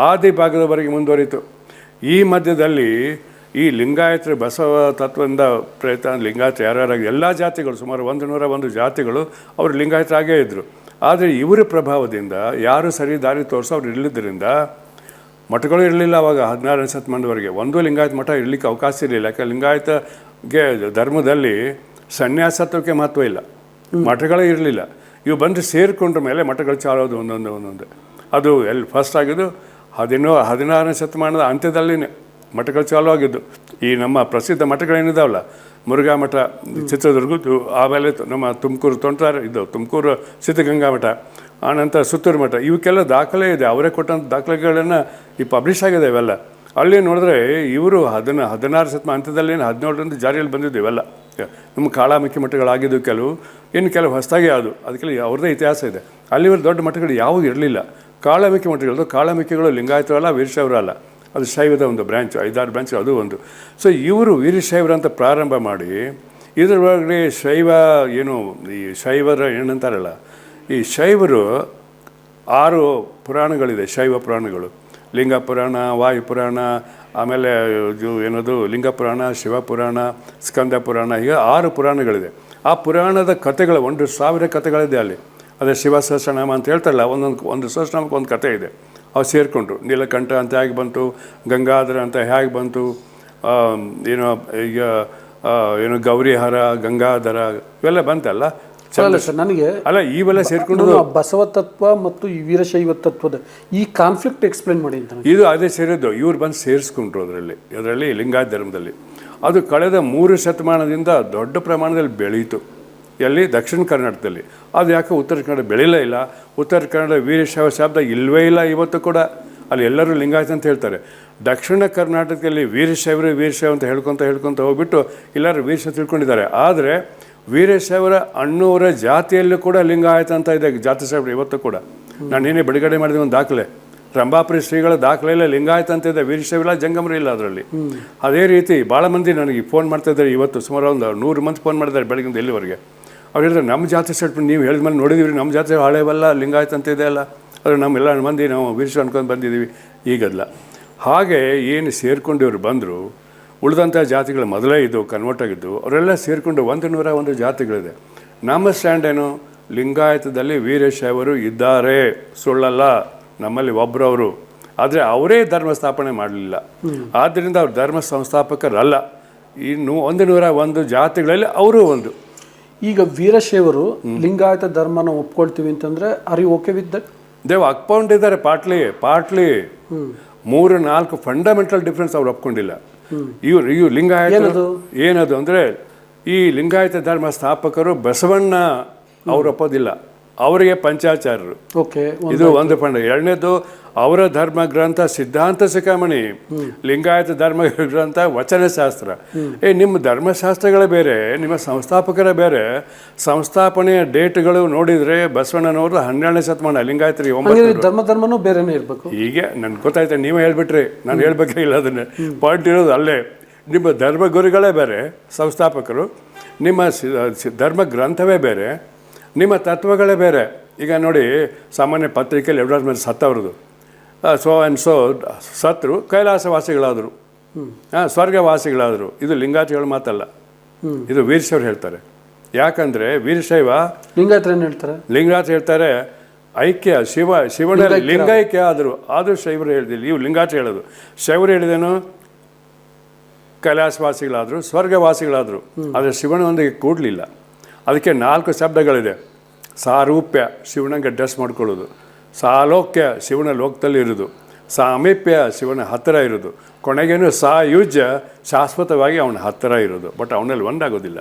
ಆದಿ ಭಾಗದವರೆಗೆ ಮುಂದುವರಿತು. ಈ ಮಧ್ಯದಲ್ಲಿ ಈ ಲಿಂಗಾಯತ ಬಸವ ತತ್ವದಿಂದ ಪ್ರಯತ್ನ ಲಿಂಗಾಯತ ಯಾರ್ಯಾರಾಗಿ, ಎಲ್ಲ ಜಾತಿಗಳು, ಸುಮಾರು ಒಂದು ನೂರ ಒಂದು ಜಾತಿಗಳು ಅವರು ಲಿಂಗಾಯತರಾಗೇ ಇದ್ದರು ಆದರೆ ಇವರ ಪ್ರಭಾವದಿಂದ ಯಾರು ಸರಿ ದಾರಿ ತೋರಿಸೋ ಅವ್ರು ಇರಲಿದ್ದರಿಂದ ಮಠಗಳು ಇರಲಿಲ್ಲ ಅವಾಗ ಹದಿನಾರನೇ ಶತಮಾನದವರೆಗೆ. ಒಂದು ಲಿಂಗಾಯತ ಮಠ ಇರಲಿಕ್ಕೆ ಅವಕಾಶ ಇರಲಿಲ್ಲ. ಯಾಕೆ ಲಿಂಗಾಯತಗೆ ಧರ್ಮದಲ್ಲಿ ಸನ್ಯಾಸತ್ವಕ್ಕೆ ಮಹತ್ವ ಇಲ್ಲ. ಮಠಗಳೇ ಇರಲಿಲ್ಲ. ಇವು ಬಂದು ಸೇರಿಕೊಂಡ್ರ ಮೇಲೆ ಮಠಗಳು ಚಾಲೋದು ಒಂದೊಂದು ಒಂದೊಂದು. ಅದು ಎಲ್ಲಿ ಫಸ್ಟ್ ಆಗಿದ್ದು ಹದಿನೋ ಹದಿನಾರನೇ ಶತಮಾನದ ಅಂತ್ಯದಲ್ಲಿನೇ ಮಠಗಳು ಚಾಲೂ ಆಗಿದ್ದು ಈ ನಮ್ಮ ಪ್ರಸಿದ್ಧ ಮಠಗಳೇನಿದಾವಲ್ಲ ಮುರುಘಾ ಮಠ ಚಿತ್ರದುರ್ಗದ್ದು ಆಮೇಲೆ ನಮ್ಮ ತುಮಕೂರು ತೊಂಟಾರ ಇದು ತುಮಕೂರು ಸಿದ್ಧಗಂಗಾ ಮಠ ಆನಂತರ ಸುತ್ತೂರು ಮಠ, ಇವಕ್ಕೆಲ್ಲ ದಾಖಲೆ ಇದೆ. ಅವರೇ ಕೊಟ್ಟಂಥ ದಾಖಲೆಗಳನ್ನು ಈ ಪಬ್ಲಿಷ್ ಆಗಿದೆ ಇವೆಲ್ಲ. ಅಲ್ಲಿ ನೋಡಿದ್ರೆ ಇವರು ಹದಿನ, ಹದಿನಾರು ಶತಮಾನ ಏನು ಹದಿನೇಳರಿಂದ ಜಾರಿಯಲ್ಲಿ ಬಂದಿದ್ದು ಇವೆಲ್ಲ. ನಮ್ಮ ಕಾಳಾಮುಖಿ ಮಠಗಳಾಗಿದ್ದು ಕೆಲವು, ಇನ್ನು ಕೆಲವು ಹೊಸದಾಗಿ ಯಾವುದು, ಅದಕ್ಕೆಲ್ಲ ಅವ್ರದ್ದೇ ಇತಿಹಾಸ ಇದೆ. ಅಲ್ಲಿವರು ದೊಡ್ಡ ಮಠಗಳು ಯಾವುದೂ ಇರಲಿಲ್ಲ. ಕಾಳಮಿಕ್ಕಿ ಮಠಗಳು ಕಾಳಮಿಕ್ಕಿಗಳು ಲಿಂಗಾಯತರಲ್ಲ, ವೀರಶೈವರಲ್ಲ. ಅದು ಶೈವದ ಒಂದು ಬ್ರ್ಯಾಂಚ್ ಐದಾರು ಬ್ರ್ಯಾಂಚ್ ಅದು ಒಂದು. ಸೊ ಇವರು ವೀರಶೈವರು ಅಂತ ಪ್ರಾರಂಭ ಮಾಡಿ ಇದ್ರ ಒಳಗಡೆ ಶೈವ ಏನು, ಈ ಶೈವರ ಏನಂತಾರಲ್ಲ, ಈ ಶೈವರು ಆರು ಪುರಾಣಗಳಿದೆ, ಶೈವ ಪುರಾಣಗಳು. ಲಿಂಗ ಪುರಾಣ, ವಾಯು ಪುರಾಣ, ಆಮೇಲೆ ಇದು ಏನದು, ಲಿಂಗ ಪುರಾಣ, ಶಿವ ಪುರಾಣ, ಸ್ಕಂದ ಪುರಾಣ, ಹೀಗೆ ಆರು ಪುರಾಣಗಳಿದೆ. ಆ ಪುರಾಣದ ಕಥೆಗಳು, ಒಂದು ಸಾವಿರ ಕಥೆಗಳಿದೆ ಅಲ್ಲಿ. ಅದೇ ಶಿವ ಸಹಸ್ರನಾಮ ಅಂತ ಹೇಳ್ತಾರಲ್ಲ, ಒಂದೊಂದು, ಒಂದು ಸಹಸ್ರನಾಮಕ್ಕೆ ಒಂದು ಕಥೆ ಇದೆ. ಅವು ಸೇರಿಕೊಂಡ್ರು. ನೀಲಕಂಠ ಅಂತ ಹೇಗೆ ಬಂತು ಗಂಗಾಧರ ಅಂತ ಹೇಗೆ ಬಂತು ಏನೋ ಈಗ ಏನು ಗೌರಿಹರ ಗಂಗಾಧರ ಇವೆಲ್ಲ ಬಂತಲ್ಲ? ಸರ್ ನನಗೆ ಅಲ್ಲ ಇವೆಲ್ಲ ಸೇರ್ಕೊಂಡು ಬಸವ ತತ್ವ ಮತ್ತು ಈ ವೀರಶೈವ ತತ್ವದ ಈ ಕಾನ್ಫ್ಲಿಕ್ಟ್ ಎಕ್ಸ್ಪ್ಲೇನ್ ಮಾಡಿ ಅಂತ ಇದು ಅದೇ ಸೇರಿದ್ದು. ಇವ್ರು ಬಂದು ಸೇರಿಸ್ಕೊಂಡ್ರು ಅದರಲ್ಲಿ ಅದರಲ್ಲಿ ಲಿಂಗಾಯತ ಧರ್ಮದಲ್ಲಿ ಅದು ಕಳೆದ ಮೂರು ಶತಮಾನದಿಂದ ದೊಡ್ಡ ಪ್ರಮಾಣದಲ್ಲಿ ಬೆಳೀತು. ಎಲ್ಲಿ? ದಕ್ಷಿಣ ಕರ್ನಾಟಕದಲ್ಲಿ. ಅದು ಯಾಕೆ ಉತ್ತರ ಕನ್ನಡ ಬೆಳೀಲೇ ಇಲ್ಲ? ಉತ್ತರ ಕನ್ನಡ ವೀರಶೈವ ಶಬ್ದ ಇಲ್ಲವೇ ಇಲ್ಲ ಇವತ್ತು ಕೂಡ. ಅಲ್ಲಿ ಎಲ್ಲರೂ ಲಿಂಗಾಯತ ಅಂತ ಹೇಳ್ತಾರೆ. ದಕ್ಷಿಣ ಕರ್ನಾಟಕದಲ್ಲಿ ವೀರಶೈವರೇ ವೀರಶೈವ ಅಂತ ಹೇಳ್ಕೊತ ಹೇಳ್ಕೊತ ಹೋಗ್ಬಿಟ್ಟು ಎಲ್ಲರೂ ವೀರಶೈವ ತಿಳ್ಕೊಂಡಿದ್ದಾರೆ. ಆದರೆ ವೀರಶೈವರ ಅಣ್ಣೂರ ಜಾತಿಯಲ್ಲೂ ಕೂಡ ಲಿಂಗಾಯತ ಅಂತ ಇದೆ ಜಾತಿ ಸಾಹೇಬರು ಇವತ್ತು ಕೂಡ. ನಾನು ಏನೇ ಬಿಡುಗಡೆ ಮಾಡಿದ ಒಂದು ದಾಖಲೆ. ರಂಭಾಪುರಿ ಶ್ರೀಗಳ ದಾಖಲೆಯಲ್ಲ ಲಿಂಗಾಯತ ಅಂತ ಇದೆ. ವೀರಶೈವಿಲ್ಲ ಜಂಗಮರು ಇಲ್ಲ ಅದರಲ್ಲಿ. ಅದೇ ರೀತಿ ಭಾಳ ಮಂದಿ ನನಗೆ ಫೋನ್ ಮಾಡ್ತಾ ಇದ್ದಾರೆ ಇವತ್ತು. ಸುಮಾರು ಒಂದು ನೂರು ಮಂದಿ ಫೋನ್ ಮಾಡಿದ್ದಾರೆ ಬೆಳಗಿಂದ ಎಲ್ಲಿವರೆಗೆ ಅವ್ರು ಹೇಳಿದ್ರೆ ನಮ್ಮ ಜಾತಿ ಸೆಟ್ ನೀವು ಹೇಳಿದ ಮೇಲೆ ನೋಡಿದೀವಿ ನಮ್ಮ ಜಾತಿ ಹಳೆವಲ್ಲ ಲಿಂಗಾಯತ ಅಂತ ಇದೆ ಅಲ್ಲ. ನಮ್ಮ ನಮ್ಮೆಲ್ಲ ಮಂದಿ ನಾವು ವೀರಶೈವ ಅನ್ಕೊಂಡು ಬಂದಿದ್ದೀವಿ ಈಗಲ್ಲ ಹಾಗೆ ಏನು ಸೇರಿಕೊಂಡು ಇವರು ಬಂದರು ಉಳಿದಂಥ ಜಾತಿಗಳು ಮೊದಲೇ ಇದ್ದು ಕನ್ವರ್ಟ್ ಆಗಿದ್ದು ಅವರೆಲ್ಲ ಸೇರಿಕೊಂಡು ಒಂದು ನೂರ ಒಂದು ಜಾತಿಗಳಿದೆ. ನಮ್ಮ ಸ್ಟ್ಯಾಂಡ್ ಏನು? ಲಿಂಗಾಯತದಲ್ಲಿ ವೀರಶೈವರು ಇದ್ದಾರೆ. ಸುಳ್ಳಲ್ಲ ನಮ್ಮಲ್ಲಿ ಒಬ್ಬರವರು ಆದರೆ ಅವರೇ ಧರ್ಮ ಸ್ಥಾಪನೆ ಮಾಡಲಿಲ್ಲ. ಆದ್ದರಿಂದ ಅವ್ರು ಧರ್ಮ ಸಂಸ್ಥಾಪಕರಲ್ಲ. ಇನ್ನು ಒಂದು ನೂರ ಒಂದು ಜಾತಿಗಳಲ್ಲಿ ಅವರು ಒಂದು. ಈಗ ವೀರಶೈವರು ಲಿಂಗಾಯತ ಧರ್ಮನ ಒಪ್ಕೊಳ್ತೀವಿ ಅಂತಂದ್ರೆ are you okay with that Dev ಇದ್ದಾರೆ ಪಾಟ್ಲಿ ಪಾಟ್ಲಿ. ಮೂರು ನಾಲ್ಕು ಫಂಡಮೆಂಟಲ್ ಡಿಫ್ರೆನ್ಸ್ ಅವ್ರು ಒಪ್ಕೊಂಡಿಲ್ಲ. ಇವ್ರು ಇವ್ರು ಲಿಂಗಾಯತ ಏನದು? ಏನದು ಅಂದರೆ ಈ ಲಿಂಗಾಯತ ಧರ್ಮ ಸ್ಥಾಪಕರು ಬಸವಣ್ಣ ಅವ್ರು ಒಪ್ಪೋದಿಲ್ಲ. ಅವರಿಗೆ ಪಂಚಾಚಾರ್ಯರು. ಓಕೆ ಇದು ಒಂದು ಫಂಡ ಎರಡನೇದು ಅವರ ಧರ್ಮ ಗ್ರಂಥ ಸಿದ್ಧಾಂತ ಶಿಖಾಮಣಿ ಲಿಂಗಾಯತ ಧರ್ಮ ಗ್ರಂಥ ವಚನಶಾಸ್ತ್ರ ಏ ನಿಮ್ಮ ಧರ್ಮಶಾಸ್ತ್ರಗಳೇ ಬೇರೆ ನಿಮ್ಮ ಸಂಸ್ಥಾಪಕರೇ ಬೇರೆ. ಸಂಸ್ಥಾಪನೆಯ ಡೇಟ್ಗಳು ನೋಡಿದರೆ ಬಸವಣ್ಣನವರು ಹನ್ನೆರಡನೇ ಶತಮಾನ ಲಿಂಗಾಯತರಿಗೆ ಒಂಬತ್ತು ಧರ್ಮ ಧರ್ಮನೂ ಬೇರೆನೇ ಇರಬೇಕು. ಹೀಗೆ ನನ್ಗೆ ಗೊತ್ತಾಯ್ತು ನೀವೇ ಹೇಳ್ಬಿಟ್ರಿ. ನಾನು ಹೇಳ್ಬೇಕೇ ಇಲ್ಲ ಅದನ್ನೇ. ಪಾಯಿಂಟ್ ಇರೋದು ಅಲ್ಲೇ. ನಿಮ್ಮ ಧರ್ಮ ಗುರುಗಳೇ ಬೇರೆ ಸಂಸ್ಥಾಪಕರು. ನಿಮ್ಮ ಧರ್ಮ ಗ್ರಂಥವೇ ಬೇರೆ. ನಿಮ್ಮ ತತ್ವಗಳೇ ಬೇರೆ. ಈಗ ನೋಡಿ ಸಾಮಾನ್ಯ ಪತ್ರಿಕೆಯಲ್ಲಿ ಅಡ್ವರ್ಟೈಸ್ಮೆಂಟ್ ಸತ್ತವ್ರದ್ದು ಸೊ ಆ್ಯಂಡ್ ಸೋ ಸತ್ರು ಕೈಲಾಸವಾಸಿಗಳಾದರು. ಹಾಂ ಸ್ವರ್ಗವಾಸಿಗಳಾದರು. ಇದು ಲಿಂಗಾಯತಿಗಳ ಮಾತಲ್ಲ. ಇದು ವೀರಶೈವರು ಹೇಳ್ತಾರೆ. ಯಾಕಂದರೆ ವೀರಶೈವ ಲಿಂಗಾತ್ರ ಏನು ಹೇಳ್ತಾರೆ? ಲಿಂಗಾಯತ ಹೇಳ್ತಾರೆ ಐಕ್ಯ ಶಿವ ಶಿವನ ಲಿಂಗೈಕ್ಯ ಆದರು. ಆದರೂ ಶೈವರು ಹೇಳಿದಿಲ್ಲ ಇವು ಲಿಂಗಾಯತ ಹೇಳೋದು. ಶೈವರು ಹೇಳಿದೇನು? ಕೈಲಾಸವಾಸಿಗಳಾದರು ಸ್ವರ್ಗವಾಸಿಗಳಾದರು. ಆದರೆ ಶಿವನೊಂದಿಗೆ ಕೂಡಲಿಲ್ಲ. ಅದಕ್ಕೆ ನಾಲ್ಕು ಶಬ್ದಗಳಿದೆ. ಸಾರೂಪ್ಯ ಶಿವನಂಗೆ ಡ್ರೆಸ್ ಮಾಡ್ಕೊಳ್ಳೋದು. ಸಾಲೋಕ್ಯ ಶಿವನ ಲೋಕದಲ್ಲಿ ಇರೋದು ಸಾಮೀಪ್ಯ ಶಿವನ ಹತ್ತಿರ ಇರೋದು. ಕೊನೆಗೇನು ಸಾಯುಜ್ಯ ಶಾಶ್ವತವಾಗಿ ಅವನ ಹತ್ತಿರ ಇರೋದು. ಬಟ್ ಅವನಲ್ಲಿ ಒಂದಾಗೋದಿಲ್ಲ.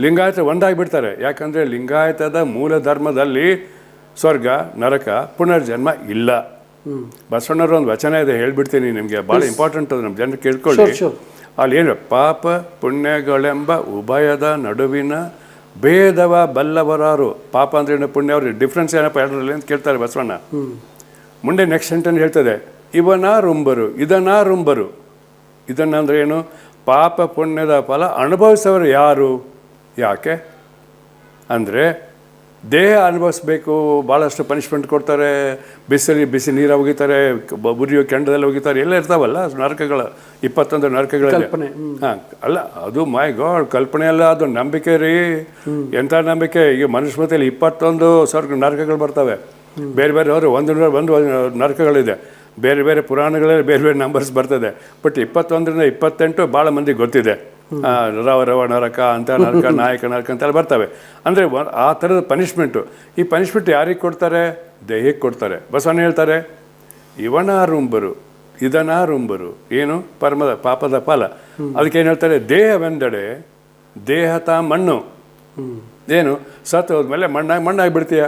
ಲಿಂಗಾಯತ ಒಂದಾಗಿಬಿಡ್ತಾರೆ. ಯಾಕಂದರೆ ಲಿಂಗಾಯತದ ಮೂಲ ಧರ್ಮದಲ್ಲಿ ಸ್ವರ್ಗ ನರಕ ಪುನರ್ಜನ್ಮ ಇಲ್ಲ. ಬಸವಣ್ಣವ್ರ ಒಂದು ವಚನ ಇದೆ ಹೇಳ್ಬಿಡ್ತೀನಿ ನಿಮಗೆ. ಭಾಳ ಇಂಪಾರ್ಟೆಂಟ್ ಅದು ನಮ್ಮ ಜನರು ಕೇಳ್ಕೊಳ್ಳಿ. Sure, sure. ಅಲ್ಲಿ ಏನು ಪಾಪ ಪುಣ್ಯಗಳೆಂಬ ಉಭಯದ ನಡುವಿನ ಭೇದವ ಬಲ್ಲವರಾರು. ಪಾಪ ಅಂದ್ರೆ ಏನು ಪುಣ್ಯ ಅವ್ರಿಗೆ? ಡಿಫ್ರೆನ್ಸ್ ಏನಪ್ಪ ಎರಡರಲ್ಲಿ ಅಂತ ಕೇಳ್ತಾರೆ ಬಸವಣ್ಣ. ಮುಂದೆ ನೆಕ್ಸ್ಟ್ ಸೆಂಟೆನ್ಸ್ ಹೇಳ್ತದೆ ಇವನ ರುಂಬರು ಇದನ್ನ ರುಂಬರು. ಇದನ್ನ ಅಂದ್ರೆ ಏನು? ಪಾಪ ಪುಣ್ಯದ ಫಲ ಅನುಭವಿಸೋರು ಯಾರು? ಯಾಕೆ? ಅಂದರೆ ದೇಹ ಅನುಭವಿಸ್ಬೇಕು ಭಾಳಷ್ಟು ಪನಿಷ್ಮೆಂಟ್ ಕೊಡ್ತಾರೆ ಬಿಸಿಲಿ ಬಿಸಿ ನೀರು ಒಗಿತಾರೆ ಬುರಿಯೋ ಉರಿಯೋ ಕೆಂಡದಲ್ಲಿ ಒಗಿತಾರೆ ಎಲ್ಲ ಇರ್ತಾವಲ್ಲ ನರಕಗಳು ಇಪ್ಪತ್ತೊಂದು ನರಕಗಳ ಕಲ್ಪನೆ ಹಾಂ ಅಲ್ಲ ಅದು ಮೈ ಗಾಡ್ ಕಲ್ಪನೆ ಅಲ್ಲ ಅದು ನಂಬಿಕೆ ರೀ. ಎಂಥ ನಂಬಿಕೆ? ಈಗ ಮನುಸ್ಮೃತಿಯಲ್ಲಿ ಇಪ್ಪತ್ತೊಂದು ಸ್ವರ್ಗ ನರಕಗಳು ಬರ್ತವೆ. ಬೇರೆ ಬೇರೆ ಅವರು ಒಂದು ನೂರ ಒಂದು ನರಕಗಳಿದೆ. ಬೇರೆ ಬೇರೆ ಪುರಾಣಗಳಲ್ಲಿ ಬೇರೆ ಬೇರೆ ನಂಬರ್ಸ್ ಬರ್ತದೆ. ಬಟ್ ಇಪ್ಪತ್ತೊಂದರಿಂದ ಇಪ್ಪತ್ತೆಂಟು ಭಾಳ ಮಂದಿಗೆ ಗೊತ್ತಿದೆ. ರವ ರವ ನರಕ ಅಂತ ನರಕ ನಾಯಕ ನರಕ ಅಂತೆಲ್ಲ ಬರ್ತವೆ. ಅಂದರೆ ಆ ಥರದ ಪನಿಷ್ಮೆಂಟು ಈ ಪನಿಷ್ಮೆಂಟ್ ಯಾರಿಗೆ ಕೊಡ್ತಾರೆ? ದೇಹಕ್ಕೆ ಕೊಡ್ತಾರೆ. ಬಸವಣ್ಣ ಹೇಳ್ತಾರೆ ಇವನಾರುಂಬರು ಇದನಾರುಂಬರು ಏನು? ಪರಮದ ಪಾಪದ ಫಲ. ಅದಕ್ಕೆ ಏನು ಹೇಳ್ತಾರೆ? ದೇಹವೆಂದಡೆ ದೇಹ ತಾ ಮಣ್ಣು ಏನು? ಸತ್ತು ಹೋದ್ಮೇಲೆ ಮಣ್ಣಾಗಿ ಮಣ್ಣಾಗಿ ಬಿಡ್ತೀಯ?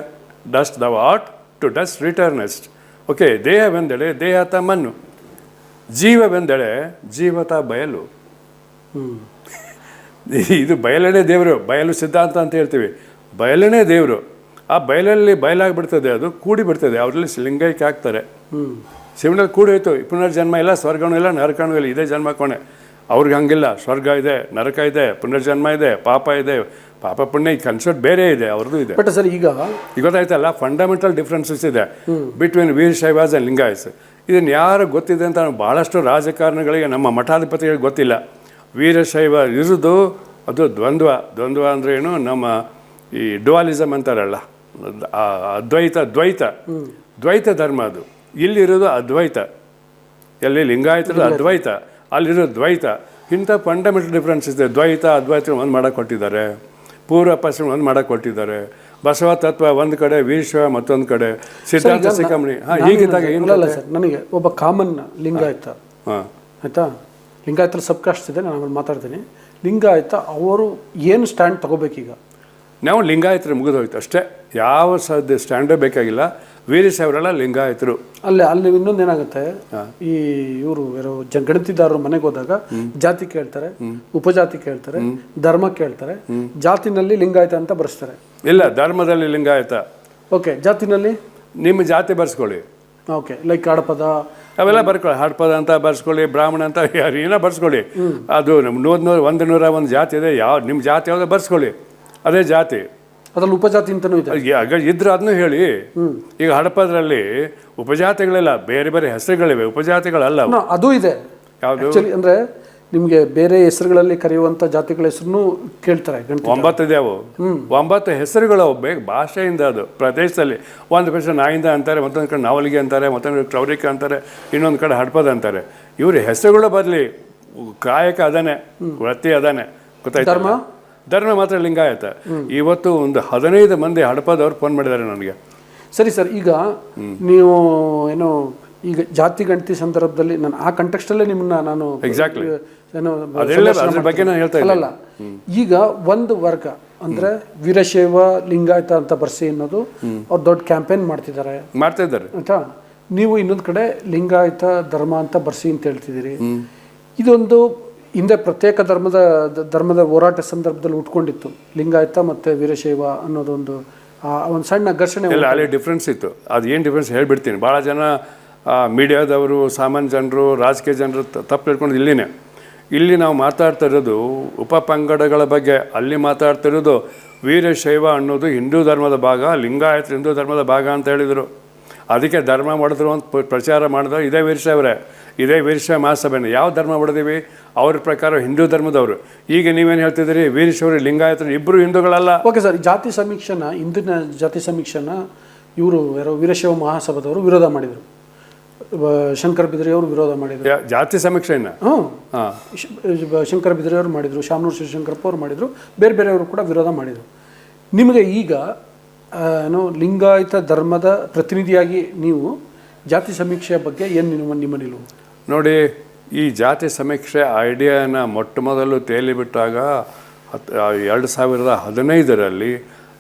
Dust thou art to dust returnest. Okay ದೇಹವೆಂದಡೆ ದೇಹ ತಾ ಮಣ್ಣು. ಜೀವವೆಂದಡೆ ಜೀವತ ಬಯಲು. ಇದು ಬಯಲನೇ ದೇವರು ಬಯಲು ಸಿದ್ಧಾಂತ ಅಂತ ಹೇಳ್ತೀವಿ. ಬಯಲನೇ ದೇವರು. ಆ ಬಯಲಲ್ಲಿ ಬಯಲಾಗಿಬಿಡ್ತದೆ ಅದು ಕೂಡಿ ಬಿಡ್ತದೆ ಅವರಲ್ಲಿ ಲಿಂಗೈಕ್ಯ ಹಾಕ್ತಾರೆ ಶಿವನಲ್ಲಿ ಕೂಡಿ ಹೋಯ್ತು ಪುನರ್ಜನ್ಮ ಇಲ್ಲ ಸ್ವರ್ಗನೂ ಇಲ್ಲ ನರಕನೂ ಇಲ್ಲ ಇದೇ ಜನ್ಮ ಕೊನೆ ಅವ್ರಿಗೆ ಹಂಗಿಲ್ಲ ಸ್ವರ್ಗ ಇದೆ ನರಕ ಇದೆ ಪುನರ್ಜನ್ಮ ಇದೆ ಪಾಪ ಇದೆ ಪಾಪ ಪುಣ್ಯ ಈ ಕನ್ಸೆಪ್ಟ್ ಬೇರೆ ಇದೆ ಅವ್ರದ್ದು ಇದೆ. ಬಟ್ ಸರ್ ಈಗ ಈಗ ಗೊತ್ತಾಯ್ತಲ್ಲ ಫಂಡಮೆಂಟಲ್ ಡಿಫ್ರೆನ್ಸಸ್ ಇದೆ. ಬಿಟ್ವೀನ್ ವೀರಶೈವಾಸ್ ಆ್ಯಂಡ್ ಲಿಂಗಾಯಸ್ ಇದನ್ನು ಯಾರು ಗೊತ್ತಿದೆ ಅಂತ ಭಾಳಷ್ಟು ರಾಜಕಾರಣಿಗಳಿಗೆ ನಮ್ಮ ಮಠಾಧಿಪತಿಗಳಿಗೆ ಗೊತ್ತಿಲ್ಲ. ವೀರಶೈವ ಇರುದು ಅದು ದ್ವಂದ್ವ. ದ್ವಂದ್ವ ಅಂದ್ರೆ ಏನು ನಮ್ಮ ಈ ಡುವಾಲಿಸಮ್ ಅಂತಾರಲ್ಲ ಅದ್ವೈತ ದ್ವೈತ. ದ್ವೈತ ಧರ್ಮ ಅದು. ಇಲ್ಲಿರೋದು ಅದ್ವೈತ. ಎಲ್ಲಿ ಲಿಂಗಾಯತರು ಅದ್ವೈತ. ಅಲ್ಲಿರೋ ದ್ವೈತ. ಇಂಥ ಫಂಡಮೆಂಟಲ್ ಡಿಫ್ರೆನ್ಸ್ ಇದೆ. ದ್ವೈತ ಅದ್ವೈತ ಒಂದು ಮಾಡಕ್ಕೆ ಕೊಟ್ಟಿದ್ದಾರೆ. ಪೂರ್ವ ಪಶ್ಚಿಮ ಒಂದು ಮಾಡಕ್ಕೆ ಕೊಟ್ಟಿದ್ದಾರೆ. ಬಸವ ತತ್ವ ಒಂದು ಕಡೆ ವೀರಶೈವ ಮತ್ತೊಂದು ಕಡೆ. ಸಿದ್ಧಾಂತ ಸಿಕ್ಕಮಣಿ. ಹಾಂ ಹೀಗಿದ್ದಾಗ ಏನಿಲ್ಲ ಸರ್ ನನಗೆ ಒಬ್ಬ ಕಾಮನ್ ಲಿಂಗಾಯತ. ಹಾಂ. ಆಯಿತಾ? ಲಿಂಗಾಯತರ ಸಬ್ ಕಾಸ್ಟ್ ಇದೆ ನಾನು ಆಮೇಲೆ ಮಾತಾಡ್ತೀನಿ. ಲಿಂಗಾಯತ ಅವರು ಏನು ಸ್ಟ್ಯಾಂಡ್ ತಗೋಬೇಕೀಗ? ನಾವು ಲಿಂಗಾಯತರು ಮುಗಿದೋಯ್ತು ಅಷ್ಟೇ. ಯಾವ ಸದ್ಯ ಸ್ಟ್ಯಾಂಡೇ ಬೇಕಾಗಿಲ್ಲ. ವೀರಶೈವರೆಲ್ಲ ಲಿಂಗಾಯತರು. ಅಲ್ಲೇ ಅಲ್ಲಿ ಇನ್ನೊಂದು ಏನಾಗುತ್ತೆ? ಈ ಇವರು ಯಾರೋ ಜ ಗಣತಿದಾರರು ಮನೆಗೆ ಹೋದಾಗ ಜಾತಿ ಕೇಳ್ತಾರೆ ಉಪಜಾತಿ ಕೇಳ್ತಾರೆ ಧರ್ಮ ಕೇಳ್ತಾರೆ ಜಾತಿನಲ್ಲಿ ಲಿಂಗಾಯತ ಅಂತ ಬರೆಸ್ತಾರೆ. ಇಲ್ಲ ಧರ್ಮದಲ್ಲಿ ಲಿಂಗಾಯತ. ಓಕೆ ಜಾತಿನಲ್ಲಿ? ನಿಮ್ಮ ಜಾತಿ ಬರೆಸ್ಕೊಳ್ಳಿ. ಓಕೆ ಲೈಕ್ ಆಡಪದ ಅವೆಲ್ಲ ಬರ್ಕೊಳ್ಳಿ. ಹಡ್ಪದ ಅಂತ ಬರ್ಸ್ಕೊಳ್ಳಿ ಬ್ರಾಹ್ಮಣ ಅಂತ ಯಾರು ಏನೋ ಬರ್ಸ್ಕೊಳ್ಳಿ. ಅದು ನಮ್ಮ ನೂರು ನೂರು ಒಂದು ನೂರ ಒಂದು ಜಾತಿ ಇದೆ. ಯಾವ ನಿಮ್ಮ ಜಾತಿ ಯಾವುದೋ ಬರ್ಸ್ಕೊಳ್ಳಿ. ಅದೇ ಜಾತಿ. ಅದ್ರಲ್ಲಿ ಉಪಜಾತಿ ಅಂತಾನೂ ಇದೆ. ಇದ್ರೆ ಅದನ್ನು ಹೇಳಿ. ಈಗ ಹಡಪದ್ರಲ್ಲಿ ಉಪಜಾತಿಗಳೆಲ್ಲ ಬೇರೆ ಬೇರೆ ಹೆಸರುಗಳಿವೆ ಉಪಜಾತಿಗಳಲ್ಲ. ಅದು ಇದೆ. ಯಾವುದು? ಅಂದ್ರೆ ನಿಮಗೆ ಬೇರೆ ಹೆಸರುಗಳಲ್ಲಿ ಕರೆಯುವಂಥ ಜಾತಿಗಳ ಹೆಸರನ್ನು ಕೇಳ್ತಾರೆ ಗಣತಿ ಒಂಬತ್ತು ಇದೆ ಅವು. ಒಂಬತ್ತು ಹೆಸರುಗಳು ಅವು. ಬೇಗ ಭಾಷೆಯಿಂದ ಅದು. ಪ್ರದೇಶದಲ್ಲಿ. ಒಂದು ಕಡೆ ನಾಯಿಂದ ಅಂತಾರೆ ಮತ್ತೊಂದು ಕಡೆ ನಾವಲಿಗೆ ಅಂತಾರೆ ಮತ್ತೊಂದು ಕಡೆ ಕ್ಲೌರಿಕ ಅಂತಾರೆ ಇನ್ನೊಂದು ಕಡೆ ಹಡ್ಪದ ಅಂತಾರೆ. ಇವ್ರ ಹೆಸರುಗಳು ಬರಲಿ. ಕಾಯಕ ಅದಾನೆ ವೃತ್ತಿ ಅದಾನೆ ಗೊತ್ತಾಯ್ತು? ಧರ್ಮ? ಧರ್ಮ ಮಾತ್ರ ಲಿಂಗಾಯತ. ಇವತ್ತು ಒಂದು ಹದಿನೈದು ಮಂದಿ ಹಡಪದವ್ರು ಫೋನ್ ಮಾಡಿದ್ದಾರೆ ನನಗೆ. ಸರಿ ಸರ್ ಈಗ ನೀವು ಏನೋ ಈಗ ಜಾತಿ ಗಣತಿ ಸಂದರ್ಭದಲ್ಲಿ ನಾನು ಆ ಕಂಟೆಕ್ಸ್ಟಲ್ಲೇ ನಿಮ್ಮನ್ನ ನಾನು ಎಕ್ಸಾಕ್ಟ್ಲಿ ಏನೋ ಅದೆಲ್ಲ ಅದ್ರ ಬಗ್ಗೆ ನಾನು ಹೇಳ್ತಾ ಇಲ್ಲ ಈಗ ಒಂದು ವರ್ಗ ಅಂದ್ರೆ ವೀರಶೈವ ಲಿಂಗಾಯತ ಅಂತ ಬರ್ಸಿ ಅನ್ನೋದು ಅವ್ರು ದೊಡ್ಡ ಕ್ಯಾಂಪೇನ್ ಮಾಡ್ತಿದ್ದಾರೆ. ಮಾಡ್ತಾ ಇದ್ದಾರೆ. ಆಯ್ತಾ? ನೀವು ಇನ್ನೊಂದು ಕಡೆ ಲಿಂಗಾಯತ ಧರ್ಮ ಅಂತ ಬರ್ಸಿ ಅಂತ ಹೇಳ್ತಿದ್ದೀರಿ. ಇದೊಂದು ಹಿಂದೆ ಪ್ರತ್ಯೇಕ ಧರ್ಮದ ಧರ್ಮದ ಹೋರಾಟ ಸಂದರ್ಭದಲ್ಲಿ ಉಟ್ಕೊಂಡಿತ್ತು. ಲಿಂಗಾಯತ ಮತ್ತೆ ವೀರಶೈವ ಅನ್ನೋದೊಂದು ಆ ಒಂದು ಸಣ್ಣ ಘರ್ಷಣೆ ಡಿಫ್ರೆನ್ಸ್ ಇತ್ತು. ಅದು ಏನು ಡಿಫ್ರೆನ್ಸ್ ಹೇಳ್ಬಿಡ್ತೀನಿ. ಭಾಳ ಜನ ಮೀಡಿಯಾದವರು, ಸಾಮಾನ್ಯ ಜನರು, ರಾಜಕೀಯ ಜನರು ತಪ್ಪು ಹೇಳ್ಕೊಂಡು ಇಲ್ಲಿನೇ. ಇಲ್ಲಿ ನಾವು ಮಾತಾಡ್ತಾ ಇರೋದು ಉಪ ಪಂಗಡಗಳ ಬಗ್ಗೆ. ಅಲ್ಲಿ ಮಾತಾಡ್ತಾ ಇರೋದು ವೀರಶೈವ ಅನ್ನೋದು ಹಿಂದೂ ಧರ್ಮದ ಭಾಗ ಲಿಂಗಾಯತ ಹಿಂದೂ ಧರ್ಮದ ಭಾಗ ಅಂತ ಹೇಳಿದರು. ಅದಕ್ಕೆ ಧರ್ಮ ಮಾಡಿದ್ರು ಅಂತ ಪ್ರಚಾರ ಮಾಡಿದ್ರು ಇದೇ ವೀರಶೈವರೇ ಇದೇ ವೀರಶೈವ ಮಹಾಸಭೆನ. ಯಾವ ಧರ್ಮ ಹೊಡೆದೀವಿ? ಅವ್ರ ಪ್ರಕಾರ ಹಿಂದೂ ಧರ್ಮದವರು. ಈಗ ನೀವೇನು ಹೇಳ್ತಿದ್ದೀರಿ? ವೀರಶೈವರು, ಲಿಂಗಾಯತರು ಇಬ್ಬರು ಹಿಂದೂಗಳಲ್ಲ. ಓಕೆ ಸರ್ ಜಾತಿ ಸಮೀಕ್ಷೆನ, ಹಿಂದಿನ ಜಾತಿ ಸಮೀಕ್ಷೆನ ಇವರು ವೀರಶೈವ ಮಹಾಸಭಾದವರು ವಿರೋಧ ಮಾಡಿದರು. ಶಂಕರ ಬಿದ್ರಿಯವರು ವಿರೋಧ ಮಾಡಿದರು. ಜಾತಿ ಸಮೀಕ್ಷೆಯನ್ನು ಹ್ಞೂ. ಹಾಂ. ಶಂಕರ ಬಿದ್ರಿ ಅವರು ಮಾಡಿದರು ಶಾಮನೂರು ಶಿವಶಂಕರಪ್ಪ ಅವರು ಮಾಡಿದರು ಬೇರೆ ಬೇರೆಯವರು ಕೂಡ ವಿರೋಧ ಮಾಡಿದರು. ನಿಮಗೆ ಈಗ ಏನು ಲಿಂಗಾಯತ ಧರ್ಮದ ಪ್ರತಿನಿಧಿಯಾಗಿ ನೀವು ಜಾತಿ ಸಮೀಕ್ಷೆಯ ಬಗ್ಗೆ ಏನು ನಿಮ್ಮ ನಿಮ್ಮ ನಿಲುವು? ನೋಡಿ ಈ ಜಾತಿ ಸಮೀಕ್ಷೆ ಐಡಿಯಾನ ಮೊಟ್ಟ ಮೊದಲು ತೇಲಿಬಿಟ್ಟಾಗ ಹತ್ ಎರಡು ಸಾವಿರದ ಹದಿನೈದರಲ್ಲಿ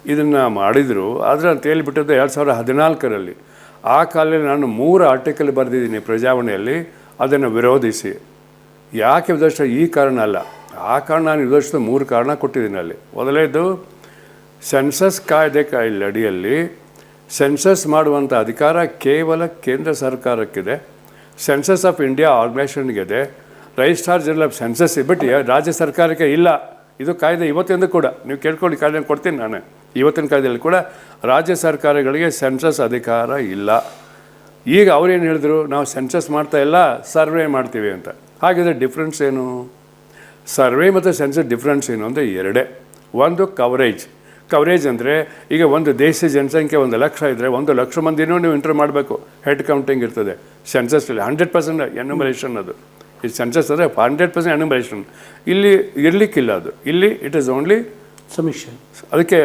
ಇದನ್ನು ಮಾಡಿದರು. ಆದರೆ ತೇಲಿಬಿಟ್ಟದ್ದು ಎರಡು ಸಾವಿರದ ಹದಿನಾಲ್ಕರಲ್ಲಿ. ಆ ಕಾಲದಲ್ಲಿ ನಾನು ಮೂರು ಆರ್ಟಿಕಲ್ ಬರೆದಿದ್ದೀನಿ ಪ್ರಜಾವಾಣಿಯಲ್ಲಿ, ಅದನ್ನು ವಿರೋಧಿಸಿ. ಯಾಕೆ ವಿರೋಧಿಸ ಈ ಕಾರಣ ಅಲ್ಲ. ಆ ಕಾರಣ ನಾನು ವಿರೋಧಿಸಿದ ಮೂರು ಕಾರಣ ಕೊಟ್ಟಿದ್ದೀನಿ ಅಲ್ಲಿ. ಮೊದಲೇದು ಸೆನ್ಸಸ್ ಕಾಯ್ದೆ ಕಾಯ್ದೆ ಅಡಿಯಲ್ಲಿ ಸೆನ್ಸಸ್ ಮಾಡುವಂಥ ಅಧಿಕಾರ ಕೇವಲ ಕೇಂದ್ರ ಸರ್ಕಾರಕ್ಕಿದೆ. ಸೆನ್ಸಸ್ ಆಫ್ ಇಂಡಿಯಾ ಆರ್ಗನೈಸೇಷನ್ಗಿದೆ ರಜಿಸ್ಟ್ರಾರ್ ಜನರಲ್ ಆಫ್ ಸೆನ್ಸಸ್ ಬಿಟ್ಟು ರಾಜ್ಯ ಸರ್ಕಾರಕ್ಕೆ ಇಲ್ಲ. ಇದು ಕಾಯ್ದೆ ಇವತ್ತಿಂದ ಕೂಡ. ನೀವು ಕೇಳ್ಕೊಳ್ಳಿ ಕಾಯ್ದೆ ಕೊಡ್ತೀನಿ ನಾನು. ಇವತ್ತಿನ ಕಾಲದಲ್ಲಿ ಕೂಡ ರಾಜ್ಯ ಸರ್ಕಾರಗಳಿಗೆ ಸೆನ್ಸಸ್ ಅಧಿಕಾರ ಇಲ್ಲ. ಈಗ ಅವ್ರೇನು ಹೇಳಿದ್ರು? ನಾವು ಸೆನ್ಸಸ್ ಮಾಡ್ತಾ ಇಲ್ಲ, ಸರ್ವೆ ಮಾಡ್ತೀವಿ ಅಂತ. ಹಾಗಿದ್ರೆ ಡಿಫ್ರೆನ್ಸ್ ಏನು? ಸರ್ವೆ ಮತ್ತು ಸೆನ್ಸಸ್ ಡಿಫ್ರೆನ್ಸ್ ಏನು ಅಂದರೆ ಎರಡೇ. ಒಂದು ಕವರೇಜ್ ಕವರೇಜ್ ಅಂದರೆ ಈಗ ಒಂದು ದೇಶದ ಜನಸಂಖ್ಯೆ ಒಂದು ಲಕ್ಷ ಇದ್ದರೆ ಒಂದು ಲಕ್ಷ ಮಂದಿನೂ ನೀವು ಇಂಟರ್ ಮಾಡಬೇಕು. ಹೆಡ್ ಕೌಂಟಿಂಗ್ ಇರ್ತದೆ. ಸೆನ್ಸಸ್ಸಲ್ಲಿ ಹಂಡ್ರೆಡ್ ಪರ್ಸೆಂಟ್ ಎನ್ಯುಮರೇಷನ್ ಅದು. ಈ ಸೆನ್ಸಸ್ ಅಂದರೆ ಹಂಡ್ರೆಡ್ ಪರ್ಸೆಂಟ್ ಎನ್ಯುಮರೇಷನ್ ಇಲ್ಲಿ ಇರಲಿಕ್ಕಿಲ್ಲ ಅದು. ಇಲ್ಲಿ ಇಟ್ ಈಸ್ ಓನ್ಲಿ ಸಮೀಕ್ಷೆ ಅದಕ್ಕೆ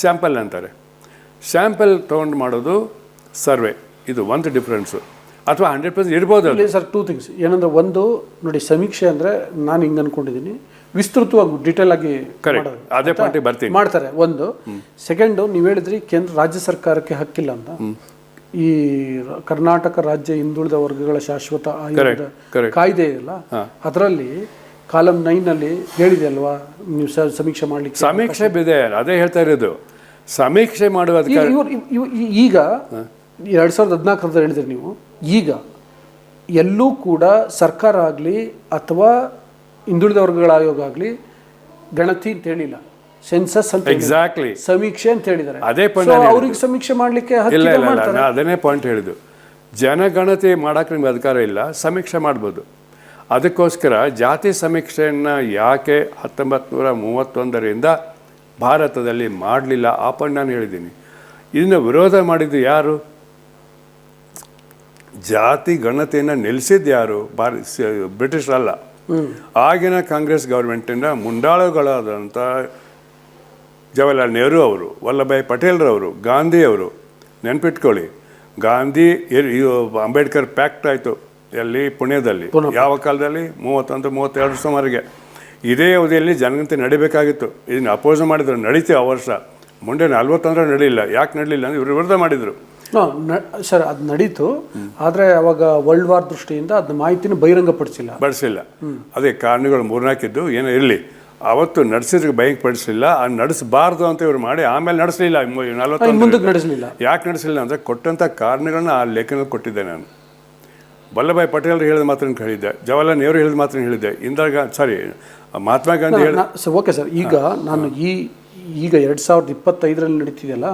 ಸ್ಯಾಂಪಲ್ ಅಂತಾರೆ. ಸ್ಯಾಂಪಲ್ ತೊಗೊಂಡು ಮಾಡೋದು ಸರ್ವೆ. ಇದು ಒಂದು ಡಿಫ್ರೆನ್ಸು. ಅಥವಾ ಹಂಡ್ರೆಡ್ ಪರ್ಸೆಂಟ್ ಇರ್ಬೋದು ಅಲ್ಲಿ ಸರ್ ಟೂ ಥಿಂಗ್ಸ್ ಏನಂದ್ರೆ ಒಂದು ನೋಡಿ ಸಮೀಕ್ಷೆ ಅಂದರೆ ನಾನು ಹಿಂಗೆ ಅಂದ್ಕೊಂಡಿದ್ದೀನಿ ವಿಸ್ತೃತವಾಗಿ ಡಿಟೇಲ್ ಆಗಿ ಕರೆಕ್ಟ್. ಅದೇ ಪಾಯಿಂಟಿಗೆ ಬರ್ತೀನಿ. ಮಾಡ್ತಾರೆ. ಒಂದು ಸೆಕೆಂಡು ನೀವು ಹೇಳಿದ್ರಿ ಕೇಂದ್ರ ರಾಜ್ಯ ಸರ್ಕಾರಕ್ಕೆ ಹಕ್ಕಿಲ್ಲ ಅಂತ. ಈ ಕರ್ನಾಟಕ ರಾಜ್ಯ ಹಿಂದುಳಿದ ವರ್ಗಗಳ ಶಾಶ್ವತ ಆಯೋಗದ. ಕಾಯ್ದೆ ಇಲ್ಲ ಅದರಲ್ಲಿ ಕಾಲಂ ನೈನಲ್ಲಿ ಹೇಳಿದೆ ಅಲ್ವಾ? ನೀವು ಸರ್ ಸಮೀಕ್ಷೆ ಮಾಡಲಿಕ್ಕೆ ಸಮೀಕ್ಷೆ ಇದೆ ಅದೇ ಹೇಳ್ತಾ ಇರೋದು. ಸಮೀಕ್ಷೆ ಮಾಡುವ ಈಗ ಎರಡು ಸಾವಿರದ ಹದಿನಾಲ್ಕರದ ಹೇಳಿದ್ರಿ ನೀವು. ಈಗ ಎಲ್ಲೂ ಕೂಡ ಸರ್ಕಾರ ಆಗಲಿ ಅಥವಾ ಹಿಂದುಳಿದ ವರ್ಗಗಳ ಆಯೋಗ ಆಗಲಿ ಗಣತಿ ಅಂತ ಹೇಳಿಲ್ಲ. ಸೆನ್ಸಸ್ ಅಂತ ಎಕ್ಸಾಕ್ಟ್ಲಿ ಸಮೀಕ್ಷೆ ಅಂತ ಹೇಳಿದ್ದಾರೆ. ಅದೇ ಪಾಯಿಂಟ್ ಅವ್ರಿಗೆ ಸಮೀಕ್ಷೆ ಮಾಡಲಿಕ್ಕೆ ಇಲ್ಲ ಇಲ್ಲ ಅದನ್ನೇ ಪಾಯಿಂಟ್ ಹೇಳಿದ್ದು. ಜನಗಣತಿ ಮಾಡೋಕೆ ನಿಮ್ಗೆ ಅಧಿಕಾರ ಇಲ್ಲ ಸಮೀಕ್ಷೆ ಮಾಡ್ಬೋದು. ಅದಕ್ಕೋಸ್ಕರ ಜಾತಿ ಸಮೀಕ್ಷೆಯನ್ನು ಯಾಕೆ ಹತ್ತೊಂಬತ್ತು ನೂರ ಮೂವತ್ತೊಂದರಿಂದ ಭಾರತದಲ್ಲಿ ಮಾಡಲಿಲ್ಲ ಆಪಣ್ಣ ನಾನು ಹೇಳಿದ್ದೀನಿ. ಇದನ್ನು ವಿರೋಧ ಮಾಡಿದ್ದು ಯಾರು? ಜಾತಿ ಗಣತೆಯನ್ನು ನಿಲ್ಲಿಸಿದ್ದು ಯಾರು? ಭಾರ ಬ್ರಿಟಿಷರಲ್ಲ ಆಗಿನ ಕಾಂಗ್ರೆಸ್ ಗೌರ್ಮೆಂಟಿನ ಮುಂಡಾಳುಗಳಾದಂಥ ಜವಾಹರ್ಲಾಲ್ ನೆಹರು ಅವರು ವಲ್ಲಭಾಯಿ ಪಟೇಲ್ರವರು ಗಾಂಧಿಯವರು ನೆನಪಿಟ್ಕೊಳ್ಳಿ. ಗಾಂಧಿ ಅಂಬೇಡ್ಕರ್ ಪ್ಯಾಕ್ಟ್ ಆಯಿತು. ಎಲ್ಲಿ ಪುಣ್ಯದಲ್ಲಿ. ಯಾವ ಕಾಲದಲ್ಲಿ? ಮೂವತ್ತೊಂದು ಮೂವತ್ತೆರಡು ಸುಮಾರಿಗೆ. ಇದೇ ಅವಧಿಯಲ್ಲಿ ಜನಗಣತಿ ನಡಿಬೇಕಾಗಿತ್ತು. ಇದನ್ನು ಅಪೋಸ್ ಮಾಡಿದ್ರು. ನಡೀತೀವಿ ಆ ವರ್ಷ. ಮುಂದೆ ನಲ್ವತ್ತೊಂದರ ನಡೀಲಿಲ್ಲ. ಯಾಕೆ ನಡೀಲಿಲ್ಲ ಅಂದ್ರೆ ಇವರು ವಿರೋಧ ಮಾಡಿದರು. ಸರ್ ಅದು ನಡೀತು. ಆದರೆ ಅವಾಗ ವರ್ಲ್ಡ್ ವಾರ್ ದೃಷ್ಟಿಯಿಂದ ಅದನ್ನ ಮಾಹಿತಿನ ಬಹಿರಂಗಪಡಿಸಿಲ್ಲ. ಬಳಸಿಲ್ಲ ಅದೇ ಕಾರಣಗಳು ಮೂರ್ನಾಕಿದ್ದು ಏನೋ ಇರಲಿ. ಅವತ್ತು ನಡೆಸಿದ್ರೆ ಬೈಕ್ ಪಡಿಸಲಿಲ್ಲ ಆ ನಡೆಸಬಾರ್ದು ಅಂತ ಇವ್ರು ಮಾಡಿ ಆಮೇಲೆ ನಡೆಸಲಿಲ್ಲ. ನಲವತ್ತೊಂದು ನಡೆಸಲಿಲ್ಲ. ಯಾಕೆ ನಡೆಸಲಿಲ್ಲ ಅಂದರೆ ಕೊಟ್ಟಂಥ ಕಾರಣಗಳನ್ನ ಆ ಲೇಖನ ಕೊಟ್ಟಿದ್ದೆ ನಾನು. ವಲ್ಲಭಾಯ್ ಪಟೇಲ್ ಹೇಳಿದ ಮಾತ್ರ ಹೇಳಿದ್ದೆ ಜವಾಹರ್ಲಾಲ್ ನೆಹರು ಹೇಳಿದ ಮಾತ್ರ ಹೇಳಿದ್ದೆ. Indira Gandhi sorry Mahatma Gandhi sir okay sir. ಈಗ ನಾನು ಈ ಈಗ ಎರಡು ಸಾವಿರದ ಇಪ್ಪತ್ತೈದರಲ್ಲಿ ನಡೀತಿದೆಯಲ್ಲ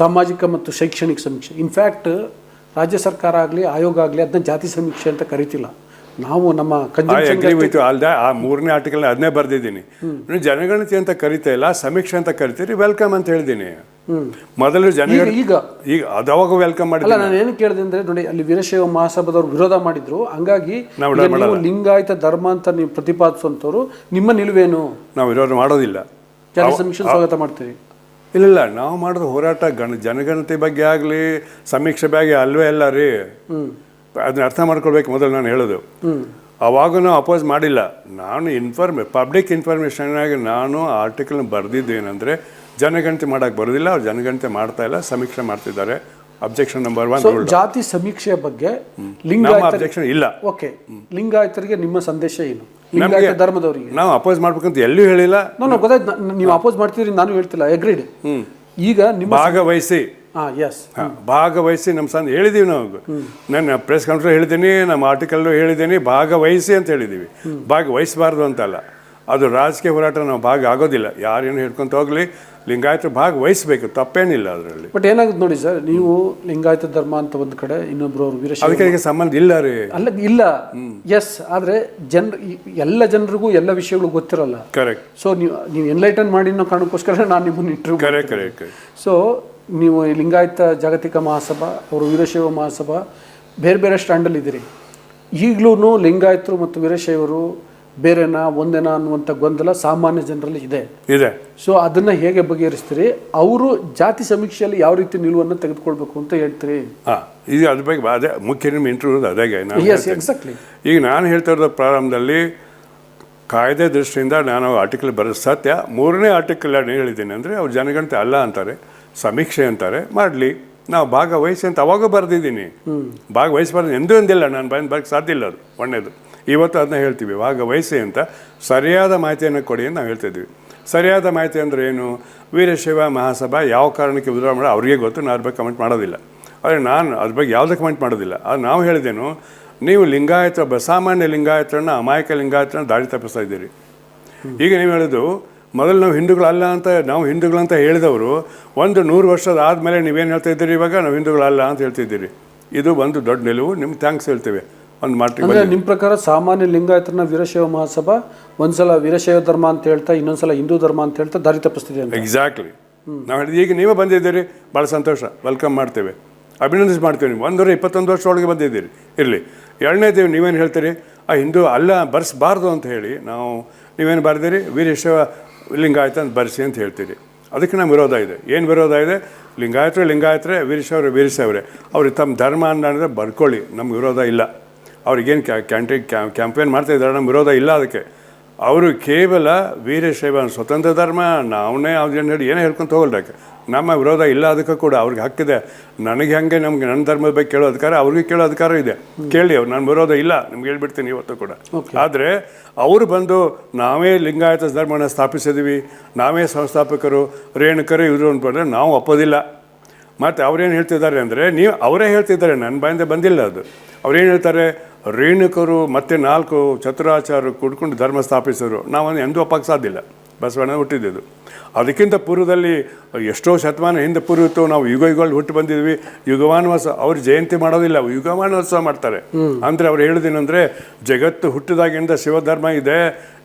ಸಾಮಾಜಿಕ ಮತ್ತು ಶೈಕ್ಷಣಿಕ ಸಮೀಕ್ಷೆ. ಇನ್ಫ್ಯಾಕ್ಟ್ ರಾಜ್ಯ ಸರ್ಕಾರ ಆಗಲಿ ಆಯೋಗ ಆಗಲಿ ಅದನ್ನ ಜಾತಿ ಸಮೀಕ್ಷೆ ಅಂತ ಕರಿತಿಲ್ಲ. ನಾವು ನಮ್ಮ ವಿತ್ ಅಲ್ದೆ ಆ ಮೂರನೇ ಆರ್ಟಿಕಲ್ ಅದನ್ನೇ ಬರೆದಿದ್ದೀನಿ. ಜನಗಣತಿ ಅಂತ ಕರಿತಾ ಇಲ್ಲ ಸಮೀಕ್ಷೆ ಅಂತ ಕರಿತೀರಿ ವೆಲ್ಕಮ್ ಅಂತ ಹೇಳಿದ್ದೀನಿ. ಮೊದಲು ಈಗ ಜನಗಣತಿ ಈಗ. ಈಗ ಅದಾವಾಗ ವೆಲ್ಕಮ್ ಮಾಡಿದ್ದೀನಿ ನಾನು ಏನು ಕೇಳಿದೆ ಅಂದ್ರೆ ನೋಡಿ ಅಲ್ಲಿ ವೀರಶೈವ ಮಹಾಸಭಾದವ್ರು ವಿರೋಧ ಮಾಡಿದ್ರು. ಹಂಗಾಗಿ ನಾವು ಲಿಂಗಾಯತ ಧರ್ಮ ಅಂತ ನೀವು ಪ್ರತಿಪಾದಿಸುವಂಥವ್ರು ನಿಮ್ಮ ನಿಲುವೇನು? ನಾವು ವಿರೋಧ ಮಾಡೋದಿಲ್ಲ. ಸಮೀಕ್ಷೆ ಸ್ವಾಗತ ಮಾಡ್ತೀವಿ ಇಲ್ಲ ಇಲ್ಲ ನಾವು ಮಾಡೋದು ಹೋರಾಟ ಗಣ ಜನಗಣತಿ ಬಗ್ಗೆ ಆಗಲಿ ಸಮೀಕ್ಷೆ ಬಗ್ಗೆ ಅಲ್ವೇ ಅಲ್ಲ ರೀ. ಅದನ್ನ ಅರ್ಥ ಮಾಡ್ಕೊಳ್ಬೇಕು ಮೊದಲು ನಾನು ಹೇಳೋದು. ಅವಾಗ ನಾವು ಅಪೋಸ್ ಮಾಡಿಲ್ಲ. ನಾನು ಇನ್ಫಾರ್ಮೇ ಪಬ್ಲಿಕ್ ಇನ್ಫಾರ್ಮೇಷನ್ನಾಗಿ ನಾನು ಆರ್ಟಿಕಲ್ನ ಬರೆದಿದ್ದೇನೆಂದರೆ ಜನಗಣತಿ ಮಾಡೋಕ್ಕೆ ಬರೋದಿಲ್ಲ ಅವ್ರು ಜನಗಣತಿ ಮಾಡ್ತಾ ಇಲ್ಲ ಸಮೀಕ್ಷೆ ಮಾಡ್ತಿದ್ದಾರೆ. ಅಬ್ಜೆಕ್ಷನ್ ನಂಬರ್ ಒನ್ ಸೊ ಜಾತಿ ಸಮೀಕ್ಷೆ ಬಗ್ಗೆ ಲಿಂಗಾಯತ ಅಬ್ಜೆಕ್ಷನ್ ಇಲ್ಲ. ಓಕೆ ಲಿಂಗಾಯತರಿಗೆ ನಿಮ್ಮ ಸಂದೇಶ ಏನು? ಲಿಂಗಾಯತ ಧರ್ಮದವರಿಗೆ. ನಾವು ಅಪೋಸ್ ಮಾಡ್ಬೇಕಂತ ಎಲ್ಲೂ ಹೇಳಿಲ್ಲ. ನಾನು ಗೊತ್ತಾಯ್ತು. ನೀವು ಅಪೋಸ್ ಮಾಡ್ತಿದ್ರಿ ನಾನು ಹೇಳ್ತಿಲ್ಲ. ಅಗ್ರೀಡ್ ಈಗ ನಿಮ್ಮ ಭಾಗವಹಿಸಿ. ಹಾ ಎಸ್ ಹಾ, ಭಾಗವಹಿಸಿ ನಮ್ಮ ಸಂದ ಹೇಳಿದ್ದೀವಿ ನಾವು. ನನ್ನ ಪ್ರೆಸ್ ಕಾನ್ಫರೆನ್ಸ್ ಹೇಳಿದ್ದೀನಿ ನಮ್ಮ ಆರ್ಟಿಕಲ್ಲು ಹೇಳಿದ್ದೀನಿ ಭಾಗವಹಿಸಿ ಅಂತ ಹೇಳಿದ್ದೀವಿ ಭಾಗವಹಿಸಬಾರ್ದು ಅಂತಲ್ಲ. ಅದು ರಾಜಕೀಯ ಹೋರಾಟ ನಾವು ಭಾಗ ಆಗೋದಿಲ್ಲ. ಯಾರೇನು ಹೇಳ್ಕೊಂತ ಹೋಗಲಿ ಲಿಂಗಾಯತರು ಭಾಗವಹಿಸಬೇಕು ತಪ್ಪೇನಿಲ್ಲ ಅದರಲ್ಲಿ. ಬಟ್ ಏನಾಗುತ್ತೆ ನೋಡಿ ಸರ್ ನೀವು ಲಿಂಗಾಯತ ಧರ್ಮ ಅಂತ ಒಂದು ಕಡೆ ಇನ್ನೊಬ್ರು ಅವ್ರು ವೀರಶೈವ ಅದಕ್ಕೆ ಸಂಬಂಧ ಇಲ್ಲ ರೀ. ಅಲ್ಲ ಇಲ್ಲ. ಎಸ್ ಆದ್ರೆ ಜನರು ಎಲ್ಲ ಜನರಿಗೂ ಎಲ್ಲ ವಿಷಯಗಳು ಗೊತ್ತಿರಲ್ಲ. ಕರೆಕ್ಟ್ ಸೊ ನೀವು ನೀವು ಎನ್ಲೈಟನ್ ಮಾಡಿ ಅನ್ನೋ ಕಾರಣಕ್ಕೋಸ್ಕರ ನಾನು ನಿಮ್ಮನ್ನು ಇಂಟರ್ವ್ಯೂ ಕರೆಕ್ಟ್ ಕರೆಕ್ಟ್ ಸೊ ನೀವು ಲಿಂಗಾಯತ ಜಾಗತಿಕ ಮಹಾಸಭಾ ಅವರು ವೀರಶೈವ ಮಹಾಸಭಾ ಬೇರೆ ಬೇರೆ ಸ್ಟ್ಯಾಂಡಲ್ಲಿ ಇದ್ದೀರಿ. ಈಗಲೂ ಲಿಂಗಾಯತರು ಮತ್ತು ವೀರಶೈವರು ಬೇರೆನಾ ಒಂದೇನಾ ಅನ್ನುವಂಥ ಗೊಂದಲ ಸಾಮಾನ್ಯ ಜನರಲ್ಲಿ ಇದೆ. ಇದೆ. ಸೊ ಅದನ್ನು ಹೇಗೆ ಬಗೆಹರಿಸ್ತೀರಿ? ಅವರು ಜಾತಿ ಸಮೀಕ್ಷೆಯಲ್ಲಿ ಯಾವ ರೀತಿ ನಿಲುವನ್ನು ತೆಗೆದುಕೊಳ್ಬೇಕು ಅಂತ ಹೇಳ್ತೀರಿ? ಹಾಂ ಇದು ಅದ್ರ ಬಗ್ಗೆ ಅದೇ ಮುಖ್ಯ ನಿಮ್ಮ ಇಂಟರ್ವ್ಯೂ ಅದಾಗೆ ನಾನು ಎಕ್ಸಾಕ್ಟ್ಲಿ ಈಗ ನಾನು ಹೇಳ್ತಾ ಇರೋದ ಪ್ರಾರಂಭದಲ್ಲಿ ಕಾಯ್ದೆ ದೃಷ್ಟಿಯಿಂದ ನಾನು ಆರ್ಟಿಕಲ್ ಬರೋದು ಸತ್ಯ ಮೂರನೇ ಆರ್ಟಿಕಲ್ ಏನು ಹೇಳಿದ್ದೀನಿ ಅಂದರೆ ಅವ್ರು ಜನಗಣತಿ ಅಲ್ಲ ಅಂತಾರೆ ಸಮೀಕ್ಷೆ ಅಂತಾರೆ ಮಾಡಲಿ. ನಾವು ಭಾಗವಹಿಸಿ ಅಂತ ಅವಾಗ ಬರೆದಿದ್ದೀನಿ. ಭಾಗವಹಿಸಬಾರ್ದು ಎಂದೂ ಎಂದಿಲ್ಲ ನಾನು ಬಂದು ಬರೋಕ್ಕೆ ಸಾಧ್ಯ ಇಲ್ಲ ಅದು ಒಳ್ಳೆಯದು ಇವತ್ತು ಅದನ್ನ ಹೇಳ್ತೀವಿ. ಭಾಗವಹಿಸಿ ಅಂತ ಸರಿಯಾದ ಮಾಹಿತಿಯನ್ನು ಕೊಡಿ ಅಂತ ನಾವು ಹೇಳ್ತಿದ್ವಿ ಸರಿಯಾದ ಮಾಹಿತಿ ಅಂದರೆ ಏನು? ವೀರಶೈವ ಮಹಾಸಭಾ ಯಾವ ಕಾರಣಕ್ಕೆ ವಿದ್ರೋಹ ಮಾಡೋ ಅವ್ರಿಗೆ ಗೊತ್ತು. ನಾನು ಅದ್ರ ಬಗ್ಗೆ ಕಮೆಂಟ್ ಮಾಡೋದಿಲ್ಲ. ಆದರೆ ನಾನು ಅದ್ರ ಬಗ್ಗೆ ಯಾವುದೇ ಕಮೆಂಟ್ ಮಾಡೋದಿಲ್ಲ. ಅದು ನಾವು ಹೇಳಿದೇನು ನೀವು ಲಿಂಗಾಯತ ಒಬ್ಬ ಸಾಮಾನ್ಯ ಲಿಂಗಾಯತರನ್ನ, ಅಮಾಯಕ ಲಿಂಗಾಯತರನ್ನ ದಾಳಿ ತಪ್ಪಿಸ್ತಾ ಇದ್ದೀರಿ. ಈಗ ನೀವು ಹೇಳೋದು, ಮೊದಲು ನಾವು ಹಿಂದೂಗಳಲ್ಲ ಅಂತ, ನಾವು ಹಿಂದೂಗಳಂತ ಹೇಳಿದವರು ಒಂದು ನೂರು ವರ್ಷದ ಆದಮೇಲೆ ನೀವೇನು ಹೇಳ್ತಾ ಇದ್ದೀರಿ ಇವಾಗ? ನಾವು ಹಿಂದೂಗಳಲ್ಲ ಅಂತ ಹೇಳ್ತಿದ್ದೀರಿ ಇದು ಒಂದು ದೊಡ್ಡ ನಿಲುವು. ನಿಮ್ಗೆ ಥ್ಯಾಂಕ್ಸ್ ಹೇಳ್ತೇವೆ. ಒಂದು ಮಾತಿಗೆ ಅಂದರೆ ನಿಮ್ಮ ಪ್ರಕಾರ ಸಾಮಾನ್ಯ ಲಿಂಗಾಯತನ ವೀರಶೈವ ಮಹಾಸಭಾ ಒಂದ್ಸಲ ವೀರಶೈವ ಧರ್ಮ ಅಂತ ಹೇಳ್ತಾ ಇನ್ನೊಂದ್ಸಲ ಹಿಂದೂ ಧರ್ಮ ಅಂತ ಹೇಳ್ತಾ ದಾರಿ ತಪ್ಪಿಸ್ತಿದೆ ಅಂತ? ಎಕ್ಸಾಕ್ಟ್ಲಿ ನಾವು ಹೇಳಿದ್ವಿ ಈಗ ನೀವೇ ಬಂದಿದ್ದೀರಿ ಭಾಳ ಸಂತೋಷ. ವೆಲ್ಕಮ್ ಮಾಡ್ತೇವೆ. ಅಭಿನಂದಿಸಿ ಮಾಡ್ತೇವೆ ನೀವು. ಒಂದೂರ ಇಪ್ಪತ್ತೊಂದು ವರ್ಷ ಒಳಗೆ ಬಂದಿದ್ದೀರಿ. ಇರಲಿ. ಎರಡನೇದೇವು ನೀವೇನು ಹೇಳ್ತೀರಿ? ಆ ಹಿಂದೂ ಅಲ್ಲ ಬರ್ಸ್ಬಾರ್ದು ಅಂತ ಹೇಳಿ ನಾವು ನೀವೇನು ಬರ್ದಿರಿ? ವೀರಶೈವ ಲಿಂಗಾಯತ ಅಂತ ಬರ್ಸಿ ಅಂತ ಹೇಳ್ತೀರಿ. ಅದಕ್ಕೆ ನಮ್ಮ ವಿರೋಧ ಇದೆ. ಏನು ವಿರೋಧ ಇದೆ? ಲಿಂಗಾಯತ್ರೆ ಲಿಂಗಾಯತರೇ ವೀರಶೈವರು ವೀರಶೈವರೇ. ಅವ್ರಿಗೆ ತಮ್ಮ ಧರ್ಮ ಅನ್ನೋದ್ರೆ ಬರ್ಕೊಳ್ಳಿ. ನಮ್ಗೆ ವಿರೋಧ ಇಲ್ಲ. ಅವ್ರಿಗೇನು ಕ್ಯಾಂಟಿ ಕ್ಯಾಂಪೇನ್ ಮಾಡ್ತಾ ಇದ್ದಾರೆ ನಮ್ಮ ವಿರೋಧ ಇಲ್ಲ ಅದಕ್ಕೆ. ಅವರು ಕೇವಲ ವೀರಶೈವ ಸ್ವತಂತ್ರ ಧರ್ಮ ನಾವನ್ನೇ ಅವ್ರ ಜನ ಹೇಳಿ ಏನೇ ಹೇಳ್ಕೊಂತ ಹೋಗಲ್ರಕ್ಕೆ ನಮ್ಮ ವಿರೋಧ ಇಲ್ಲ ಅದಕ್ಕೂ ಕೂಡ ಅವ್ರಿಗೆ ಹಕ್ಕಿದೆ. ನನಗೆ ಹಂಗೆ ನಮಗೆ ನನ್ನ ಧರ್ಮದ ಬಗ್ಗೆ ಕೇಳೋ ಅಧಿಕಾರ ಅವ್ರಿಗೆ ಕೇಳೋ ಅಧಿಕಾರ ಇದೆ. ಕೇಳಿ ಅವ್ರು ನನ್ನ ವಿರೋಧ ಇಲ್ಲ ನಿಮ್ಗೆ ಹೇಳ್ಬಿಡ್ತೀನಿ ಇವತ್ತು ಕೂಡ. ಆದರೆ ಅವರು ಬಂದು ನಾವೇ ಲಿಂಗಾಯತ ಧರ್ಮನ ಸ್ಥಾಪಿಸಿದ್ವಿ ನಾವೇ ಸಂಸ್ಥಾಪಕರು ರೇಣುಕರು ಇವರು ಅಂದ್ಕೊಂಡ್ರೆ ನಾವು ಒಪ್ಪೋದಿಲ್ಲ. ಮತ್ತು ಅವ್ರೇನು ಹೇಳ್ತಿದ್ದಾರೆ ಅಂದರೆ ನೀವು ಅವರೇ ಹೇಳ್ತಿದ್ದಾರೆ ನನ್ನ ಬಾಯಿಂದ ಬಂದಿಲ್ಲ ಅದು. ಅವ್ರೇನು ಹೇಳ್ತಾರೆ ರೇಣುಕರು ಮತ್ತೆ ನಾಲ್ಕು ಚತುರಾಚಾರ್ಯರು ಕುಡ್ಕೊಂಡು ಧರ್ಮ ಸ್ಥಾಪಿಸಿದರು. ನಾವು ಎಂದೂ ಒಪ್ಪಕ್ಕೆ ಸಾಧ್ಯ ಇಲ್ಲ. ಬಸವಣ್ಣ ಹುಟ್ಟಿದ್ದು ಅದಕ್ಕಿಂತ ಪೂರ್ವದಲ್ಲಿ ಎಷ್ಟೋ ಶತಮಾನ ಹಿಂದೆ ಪೂರ್ವಿತ್ತು ನಾವು ಯುಗ ಯುಗಗಳು ಹುಟ್ಟು ಬಂದಿದ್ವಿ. ಯುಗಮಾನವಾಸ ಅವ್ರು ಜಯಂತಿ ಮಾಡೋದಿಲ್ಲ. ಯುಗಮಾನೋತ್ಸವ ಮಾಡ್ತಾರೆ. ಅಂದರೆ ಅವ್ರು ಹೇಳೋದೇನೆಂದರೆ ಜಗತ್ತು ಹುಟ್ಟಿದಾಗಿಂದ ಶಿವಧರ್ಮ ಇದೆ.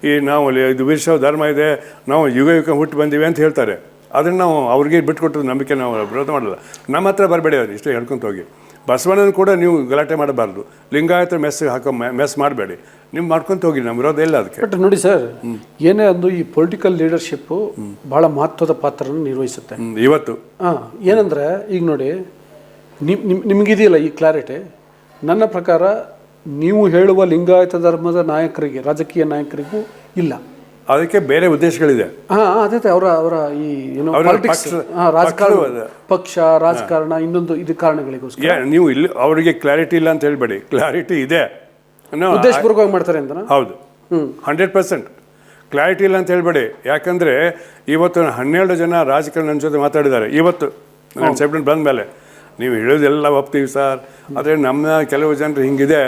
ಈ ನಾವು ಇದು ವೀರಶೈವ ಧರ್ಮ ಇದೆ. ನಾವು ಯುಗ ಯುಗ ಹುಟ್ಟು ಬಂದೀವಿ ಅಂತ ಹೇಳ್ತಾರೆ. ಅದನ್ನು ನಾವು ಅವ್ರಿಗೆ ಬಿಟ್ಕೊಟ್ಟು ನಂಬಿಕೆ ನಾವು ವಿರೋಧ ಮಾಡಲ್ಲ. ನಮ್ಮ ಹತ್ರ ಬರಬೇಡಿ ಅವ್ರು. ಇಷ್ಟೇ ಹೇಳ್ಕೊಂತ ಹೋಗಿ. ಬಸವಣ್ಣನ ಕೂಡ ನೀವು ಗಲಾಟೆ ಮಾಡಬಾರ್ದು. ಲಿಂಗಾಯತ ಮೆಸ್ ಹಾಕೋ ಮೆಸ್ ಮಾಡಬೇಡಿ. ನೀವು ಮಾಡ್ಕೊಂತ ಹೋಗಿ ನಮ್ಮ ವಿರೋಧ ಇಲ್ಲ ಅದಕ್ಕೆ. ಬಟ್ ನೋಡಿ ಸರ್ ಏನೇ ಅಂದು ಈ ಪೊಲಿಟಿಕಲ್ ಲೀಡರ್ಶಿಪ್ಪು ಬಹಳ ಮಹತ್ವದ ಪಾತ್ರವನ್ನು ನಿರ್ವಹಿಸುತ್ತೆ. ಇವತ್ತು. ಹಾಂ ಏನಂದರೆ ಈಗ ನೋಡಿ ನಿಮ್ ನಿಮ್ ನಿಮಗಿದೆಯಲ್ಲ ಈ ಕ್ಲಾರಿಟಿ ನನ್ನ ಪ್ರಕಾರ ನೀವು ಹೇಳುವ ಲಿಂಗಾಯತ ಧರ್ಮದ ನಾಯಕರಿಗೆ ರಾಜಕೀಯ ನಾಯಕರಿಗೂ ಇಲ್ಲ. ಅದಕ್ಕೆ ಬೇರೆ ಉದ್ದೇಶಗಳಿದೆ. ಹಾಂ ಅದೇ ಅವರ ಅವರ ಈ ಏನು ರಾಜಕಾರಣ ಪಕ್ಷ ರಾಜಕಾರಣ ಇನ್ನೊಂದು ಇದು ಕಾರಣಗಳಿಗೋಸ್ಕರ. ನೀವು ಇಲ್ಲಿ ಅವರಿಗೆ ಕ್ಲಾರಿಟಿ ಇಲ್ಲ ಅಂತ ಹೇಳ್ಬೇಡಿ. ಕ್ಲಾರಿಟಿ ಇದೆ. ಉದ್ದೇಶಪೂರ್ವಕವಾಗಿ ಮಾಡ್ತಾರೆ ಅಂತ ಹೌದು. Hundred percent. ಕ್ಲಾರಿಟಿ ಇಲ್ಲ ಅಂತ ಹೇಳ್ಬೇಡಿ. ಯಾಕಂದ್ರೆ ಇವತ್ತು ಹನ್ನೆರಡು ಜನ ರಾಜಕಾರಣ ನನ್ನ ಜೊತೆ ಮಾತಾಡಿದ್ದಾರೆ. ಇವತ್ತು ನಾನು ಸೆಪ್ಟೆಂಬರ್ ಬಂದ ಮೇಲೆ. ನೀವು ಹೇಳೋದೆಲ್ಲ ಒಪ್ತೀವಿ ಸರ್. ಆದರೆ ನಮ್ಮ ಕೆಲವು ಜನರು ಹಿಂಗಿದೆ.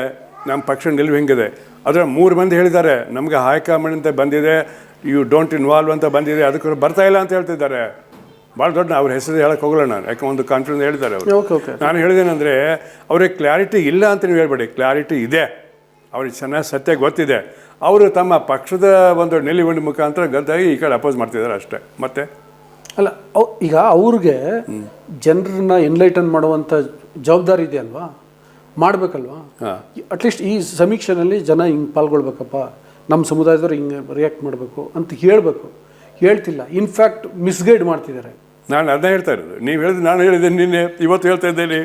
ನಮ್ಮ ಪಕ್ಷ ನಿಲುವು ಹಿಂಗಿದೆ. ಆದರೆ ಮೂರು ಮಂದಿ ಹೇಳಿದ್ದಾರೆ ನಮಗೆ ಹೈಕಮಾಂಡ್ ಅಂತ ಬಂದಿದೆ ಯು ಡೋಂಟ್ ಇನ್ವಾಲ್ವ್ ಅಂತ ಬಂದಿದೆ ಅದಕ್ಕೆ ಬರ್ತಾ ಇಲ್ಲ ಅಂತ ಹೇಳ್ತಿದ್ದಾರೆ. ಭಾಳ ದೊಡ್ಡ ಅವ್ರ ಹೆಸರು ಹೇಳಕ್ಕೆ ಹೋಗಲ್ಲ ನಾನು ಯಾಕೆ ಒಂದು ಕಾನ್ಫಿಡೆನ್ಸ್ ಹೇಳಿದ್ದಾರೆ ಅವರು. ಓಕೆ ಓಕೆ ನಾನು ಹೇಳಿದೇನೆಂದರೆ ಅವ್ರಿಗೆ ಕ್ಲಾರಿಟಿ ಇಲ್ಲ ಅಂತ ನೀವು ಹೇಳ್ಬೇಡಿ ಕ್ಲಾರಿಟಿ ಇದೆ. ಅವ್ರಿಗೆ ಚೆನ್ನಾಗಿ ಸತ್ಯ ಗೊತ್ತಿದೆ. ಅವರು ತಮ್ಮ ಪಕ್ಷದ ಒಂದು ನಿಲುವಳಿ ಮುಖಾಂತರ ಗದ್ದಾಗಿ ಈ ಕಡೆ ಅಪೋಸ್ ಮಾಡ್ತಿದ್ದಾರೆ ಅಷ್ಟೇ. ಮತ್ತೆ? ಅಲ್ಲ ಅವ್- ಈಗ ಅವ್ರಿಗೆ ಜನರನ್ನ ಎನ್ಲೈಟನ್ ಮಾಡುವಂಥ ಜವಾಬ್ದಾರಿ ಇದೆ ಅಲ್ವಾ ಮಾಡಬೇಕಲ್ವಾ? ಹಾಂ. ಅಟ್ಲೀಸ್ಟ್ ಈ ಸಮೀಕ್ಷೆನಲ್ಲಿ ಜನ ಹಿಂಗೆ ಪಾಲ್ಗೊಳ್ಬೇಕಪ್ಪ. ನಮ್ಮ ಸಮುದಾಯದವ್ರು ಹಿಂಗೆ ರಿಯಾಕ್ಟ್ ಮಾಡಬೇಕು ಅಂತ ಹೇಳಬೇಕು. ಹೇಳ್ತಿಲ್ಲ. ಇನ್ಫ್ಯಾಕ್ಟ್ ಮಿಸ್ಗೈಡ್ ಮಾಡ್ತಿದ್ದಾರೆ. ನಾನು ಅದನ್ನ ಹೇಳ್ತಾ ಇರೋದು. ನೀವು ಹೇಳಿದ್ರೆ ನಾನು ಹೇಳಿದೆ ನಿನ್ನೆ ಇವತ್ತು ಹೇಳ್ತಾ ಇದ್ದೇನೆ.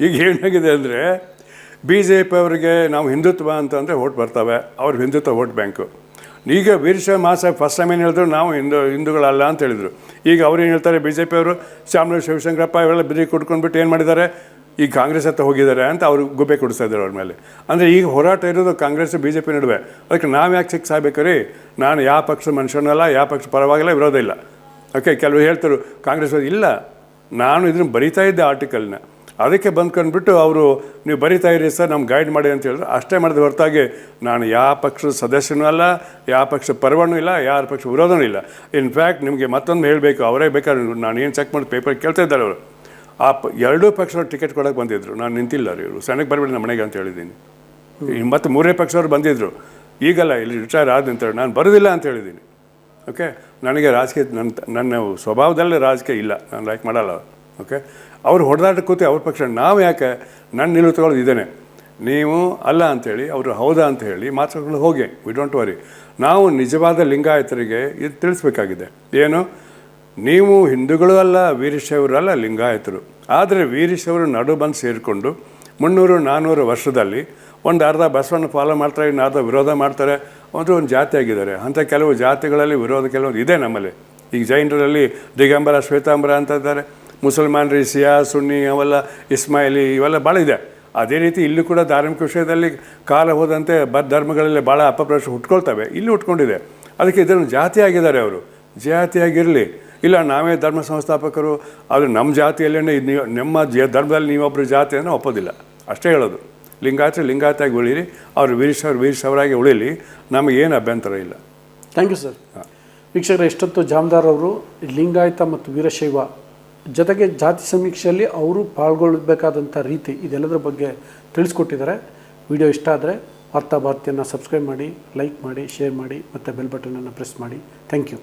ಈಗ ಏನಾಗಿದೆ ಅಂದರೆ ಬಿ ಜೆ ಪಿ ಅವರಿಗೆ ನಾವು ಹಿಂದುತ್ವ ಅಂತಂದರೆ ಓಟ್ ಬರ್ತವೆ. ಅವ್ರು ಹಿಂದುತ್ವ ಓಟ್ ಬ್ಯಾಂಕು ಈಗ ವೀರಶೈವ ಮಾಸ ಫಸ್ಟ್ ಟೈಮ್ ಏನು ಹೇಳಿದ್ರು ನಾವು ಹಿಂದೂ ಹಿಂದೂಗಳಲ್ಲ ಅಂತ ಹೇಳಿದರು. ಈಗ ಅವ್ರು ಏನು ಹೇಳ್ತಾರೆ ಬಿ ಜೆ ಪಿ ಅವರು ಶ್ಯಾಮಲ ಶಿವಶಂಕರಪ್ಪ ಇವೆಲ್ಲ ಬಿರಿ ಕುಟ್ಕೊಂಡ್ಬಿಟ್ಟು ಏನು ಮಾಡಿದ್ದಾರೆ? ಈಗ ಕಾಂಗ್ರೆಸ್ ಹತ್ತಿರ ಹೋಗಿದ್ದಾರೆ ಅಂತ ಅವರು ಗುಬ್ಬೆ ಕೊಡಿಸ್ತಾ ಇದ್ದಾರೆ ಅವ್ರ ಮೇಲೆ. ಅಂದರೆ ಈಗ ಹೋರಾಟ ಇರೋದು ಕಾಂಗ್ರೆಸ್ ಬಿ ಜೆ ಪಿ ನಡುವೆ. ಅದಕ್ಕೆ ನಾವು ಯಾಕೆ ಸಿಕ್ಸ್ ರೀ? ನಾನು ಯಾವ ಪಕ್ಷದ ಮನುಷ್ಯನಲ್ಲ, ಯಾವ ಪಕ್ಷ ಪರವಾಗಿಲ್ಲ, ವಿರೋಧ ಇಲ್ಲ. ಓಕೆ ಕೆಲವು ಹೇಳ್ತಾರೆ ಕಾಂಗ್ರೆಸ್ ಇಲ್ಲ. ನಾನು ಇದನ್ನು ಬರಿತಾ ಇದ್ದೆ ಆರ್ಟಿಕಲ್ನ ಅದಕ್ಕೆ ಬಂದ್ಕೊಂಡ್ಬಿಟ್ಟು ಅವರು, ನೀವು ಬರಿತಾ ಇರಿ ಸರ್, ನಮ್ಗೆ ಗೈಡ್ ಮಾಡಿ ಅಂತ ಹೇಳಿದ್ರು. ಅಷ್ಟೇ ಮಾಡಿದ ಹೊರತಾಗಿ, ನಾನು ಯಾವ ಪಕ್ಷದ ಸದಸ್ಯನೂ ಅಲ್ಲ, ಯಾವ ಪಕ್ಷ ಪರವೂ ಇಲ್ಲ, ಯಾರ ಪಕ್ಷ ವಿರೋಧನೂ ಇಲ್ಲ. ಇನ್ಫ್ಯಾಕ್ಟ್ ನಿಮಗೆ ಮತ್ತೊಂದು ಹೇಳಬೇಕು, ಅವರೇ ಬೇಕಾದ್ರೆ ನಾನು ಏನು ಚೆಕ್ ಮಾಡಿ ಪೇಪರ್ ಕೇಳ್ತಾ ಇದ್ದಾರೆ ಅವರು. ಆ ಪ ಎರಡೂ ಪಕ್ಷದವ್ರು ಟಿಕೆಟ್ ಕೊಡೋಕೆ ಬಂದಿದ್ರು. ನಾನು ನಿಂತಿಲ್ಲ ರೀ ಇವರು. ಸಣ್ಣಗೆ ಬರಬೇಡಿ ನಮ್ಮ ಮನೆಗೆ ಅಂತ ಹೇಳಿದ್ದೀನಿ. ಮತ್ತು ಮೂರೇ ಪಕ್ಷದವ್ರು ಬಂದಿದ್ದರು ಈಗಲ್ಲ ಇಲ್ಲಿ ರಿಟೈರ್ ಆದ ನಂತರ ನಾನು ಬರೋದಿಲ್ಲ ಅಂತ ಹೇಳಿದ್ದೀನಿ. ಓಕೆ ನನಗೆ ರಾಜಕೀಯ ನನ್ನ ನನ್ನ ಸ್ವಭಾವದಲ್ಲೇ ರಾಜಕೀಯ ಇಲ್ಲ. ನಾನು ಲೈಕ್ ಮಾಡಲ್ಲ. ಓಕೆ ಅವ್ರು ಹೊಡೆದಾಟ ಕೂತಿ ಅವ್ರ ಪಕ್ಷ ನಾವು ಯಾಕೆ ನನ್ನ ನಿಲುವು ತಗೊಳ್ಳೋದು ಇದ್ದೇನೆ ನೀವು ಅಲ್ಲ ಅಂಥೇಳಿ ಅವರು ಹೌದಾ ಅಂತ ಹೇಳಿ ಮಾತುಗಳು ಹೋಗಿ. ವಿ ಡೋಂಟ್ ವರಿ ನಾವು ನಿಜವಾದ ಲಿಂಗಾಯತರಿಗೆ ಇದು ತಿಳಿಸ್ಬೇಕಾಗಿದೆ. ಏನು? ನೀವು ಹಿಂದೂಗಳು ಅಲ್ಲ, ವೀರಶೈವರು ಅಲ್ಲ, ಲಿಂಗಾಯತರು. ಆದರೆ ವೀರಶೈವರು ನಡು ಬಂದು ಸೇರಿಕೊಂಡು ಮುನ್ನೂರು ನಾನ್ನೂರು ವರ್ಷದಲ್ಲಿ ಒಂದು ಅರ್ಧ ಬಸವಣ್ಣ ಫಾಲೋ ಮಾಡ್ತಾರೆ ಇನ್ನು ಅರ್ಧ ವಿರೋಧ ಮಾಡ್ತಾರೆ. ಒಂದು ಒಂದು ಜಾತಿ ಆಗಿದ್ದಾರೆ. ಅಂಥ ಕೆಲವು ಜಾತಿಗಳಲ್ಲಿ ವಿರೋಧ ಕೆಲವೊಂದು ಇದೆ ನಮ್ಮಲ್ಲಿ. ಈಗ ಜೈನರಲ್ಲಿ ದಿಗಂಬರ, ಶ್ವೇತಾಂಬರ ಅಂತ ಇದ್ದಾರೆ. ಮುಸಲ್ಮಾನರು ಸಿಯಾ, ಸುನ್ನಿ, ಅವೆಲ್ಲ, ಇಸ್ಮಾಯಿಲಿ, ಇವೆಲ್ಲ ಭಾಳ ಇದೆ. ಅದೇ ರೀತಿ ಇಲ್ಲೂ ಕೂಡ ಧಾರ್ಮಿಕ ವಿಷಯದಲ್ಲಿ ಕಾಲ ಹೋದಂತೆ ಬ ಧರ್ಮಗಳಲ್ಲಿ ಭಾಳ ಅಪಪ್ರಶ್ನೆ ಹುಟ್ಕೊಳ್ತವೆ. ಇಲ್ಲಿ ಹುಟ್ಕೊಂಡಿದೆ. ಅದಕ್ಕೆ ಇದನ್ನು ಜಾತಿ ಆಗಿದ್ದಾರೆ ಅವರು. ಜಾತಿಯಾಗಿರಲಿ ಇಲ್ಲ ನಾವೇ ಧರ್ಮ ಸಂಸ್ಥಾಪಕರು ಆದರೆ ನಮ್ಮ ಜಾತಿಯಲ್ಲೇ ನೀವು ನಮ್ಮ ಜ ಧರ್ಮದಲ್ಲಿ ನೀವೊಬ್ಬರು ಜಾತಿ ಅಂದರೆ ಒಪ್ಪೋದಿಲ್ಲ. ಅಷ್ಟೇ ಹೇಳೋದು. ಲಿಂಗಾಯತ ಲಿಂಗಾಯತಾಗಿ ಅವರು ಅವ್ರು ವೀರಶೈವರು ವೀರಶವರಾಗಿ ಉಳಿಯಲಿ ನಮಗೇನು ಅಭ್ಯಂತರ ಇಲ್ಲ. ಥ್ಯಾಂಕ್ ಯು ಸರ್ ವೀಕ್ಷಕರ ಎಷ್ಟೊತ್ತು ಜಾಮದಾರ್ ಅವರು ಲಿಂಗಾಯತ ಮತ್ತು ವೀರಶೈವ ಜೊತೆಗೆ ಜಾತಿ ಸಮೀಕ್ಷೆಯಲ್ಲಿ ಅವರು ಪಾಲ್ಗೊಳ್ಳಬೇಕಾದಂಥ ರೀತಿ ಇದೆಲ್ಲದರ ಬಗ್ಗೆ ತಿಳಿಸ್ಕೊಟ್ಟಿದ್ದಾರೆ. ವಿಡಿಯೋ ಇಷ್ಟ ಆದರೆ ವಾರ್ತಾ ಭಾರತಿಯನ್ನು ಸಬ್ಸ್ಕ್ರೈಬ್ ಮಾಡಿ ಲೈಕ್ ಮಾಡಿ ಶೇರ್ ಮಾಡಿ ಮತ್ತು ಬೆಲ್ ಬಟನನ್ನು ಪ್ರೆಸ್ ಮಾಡಿ. Thank you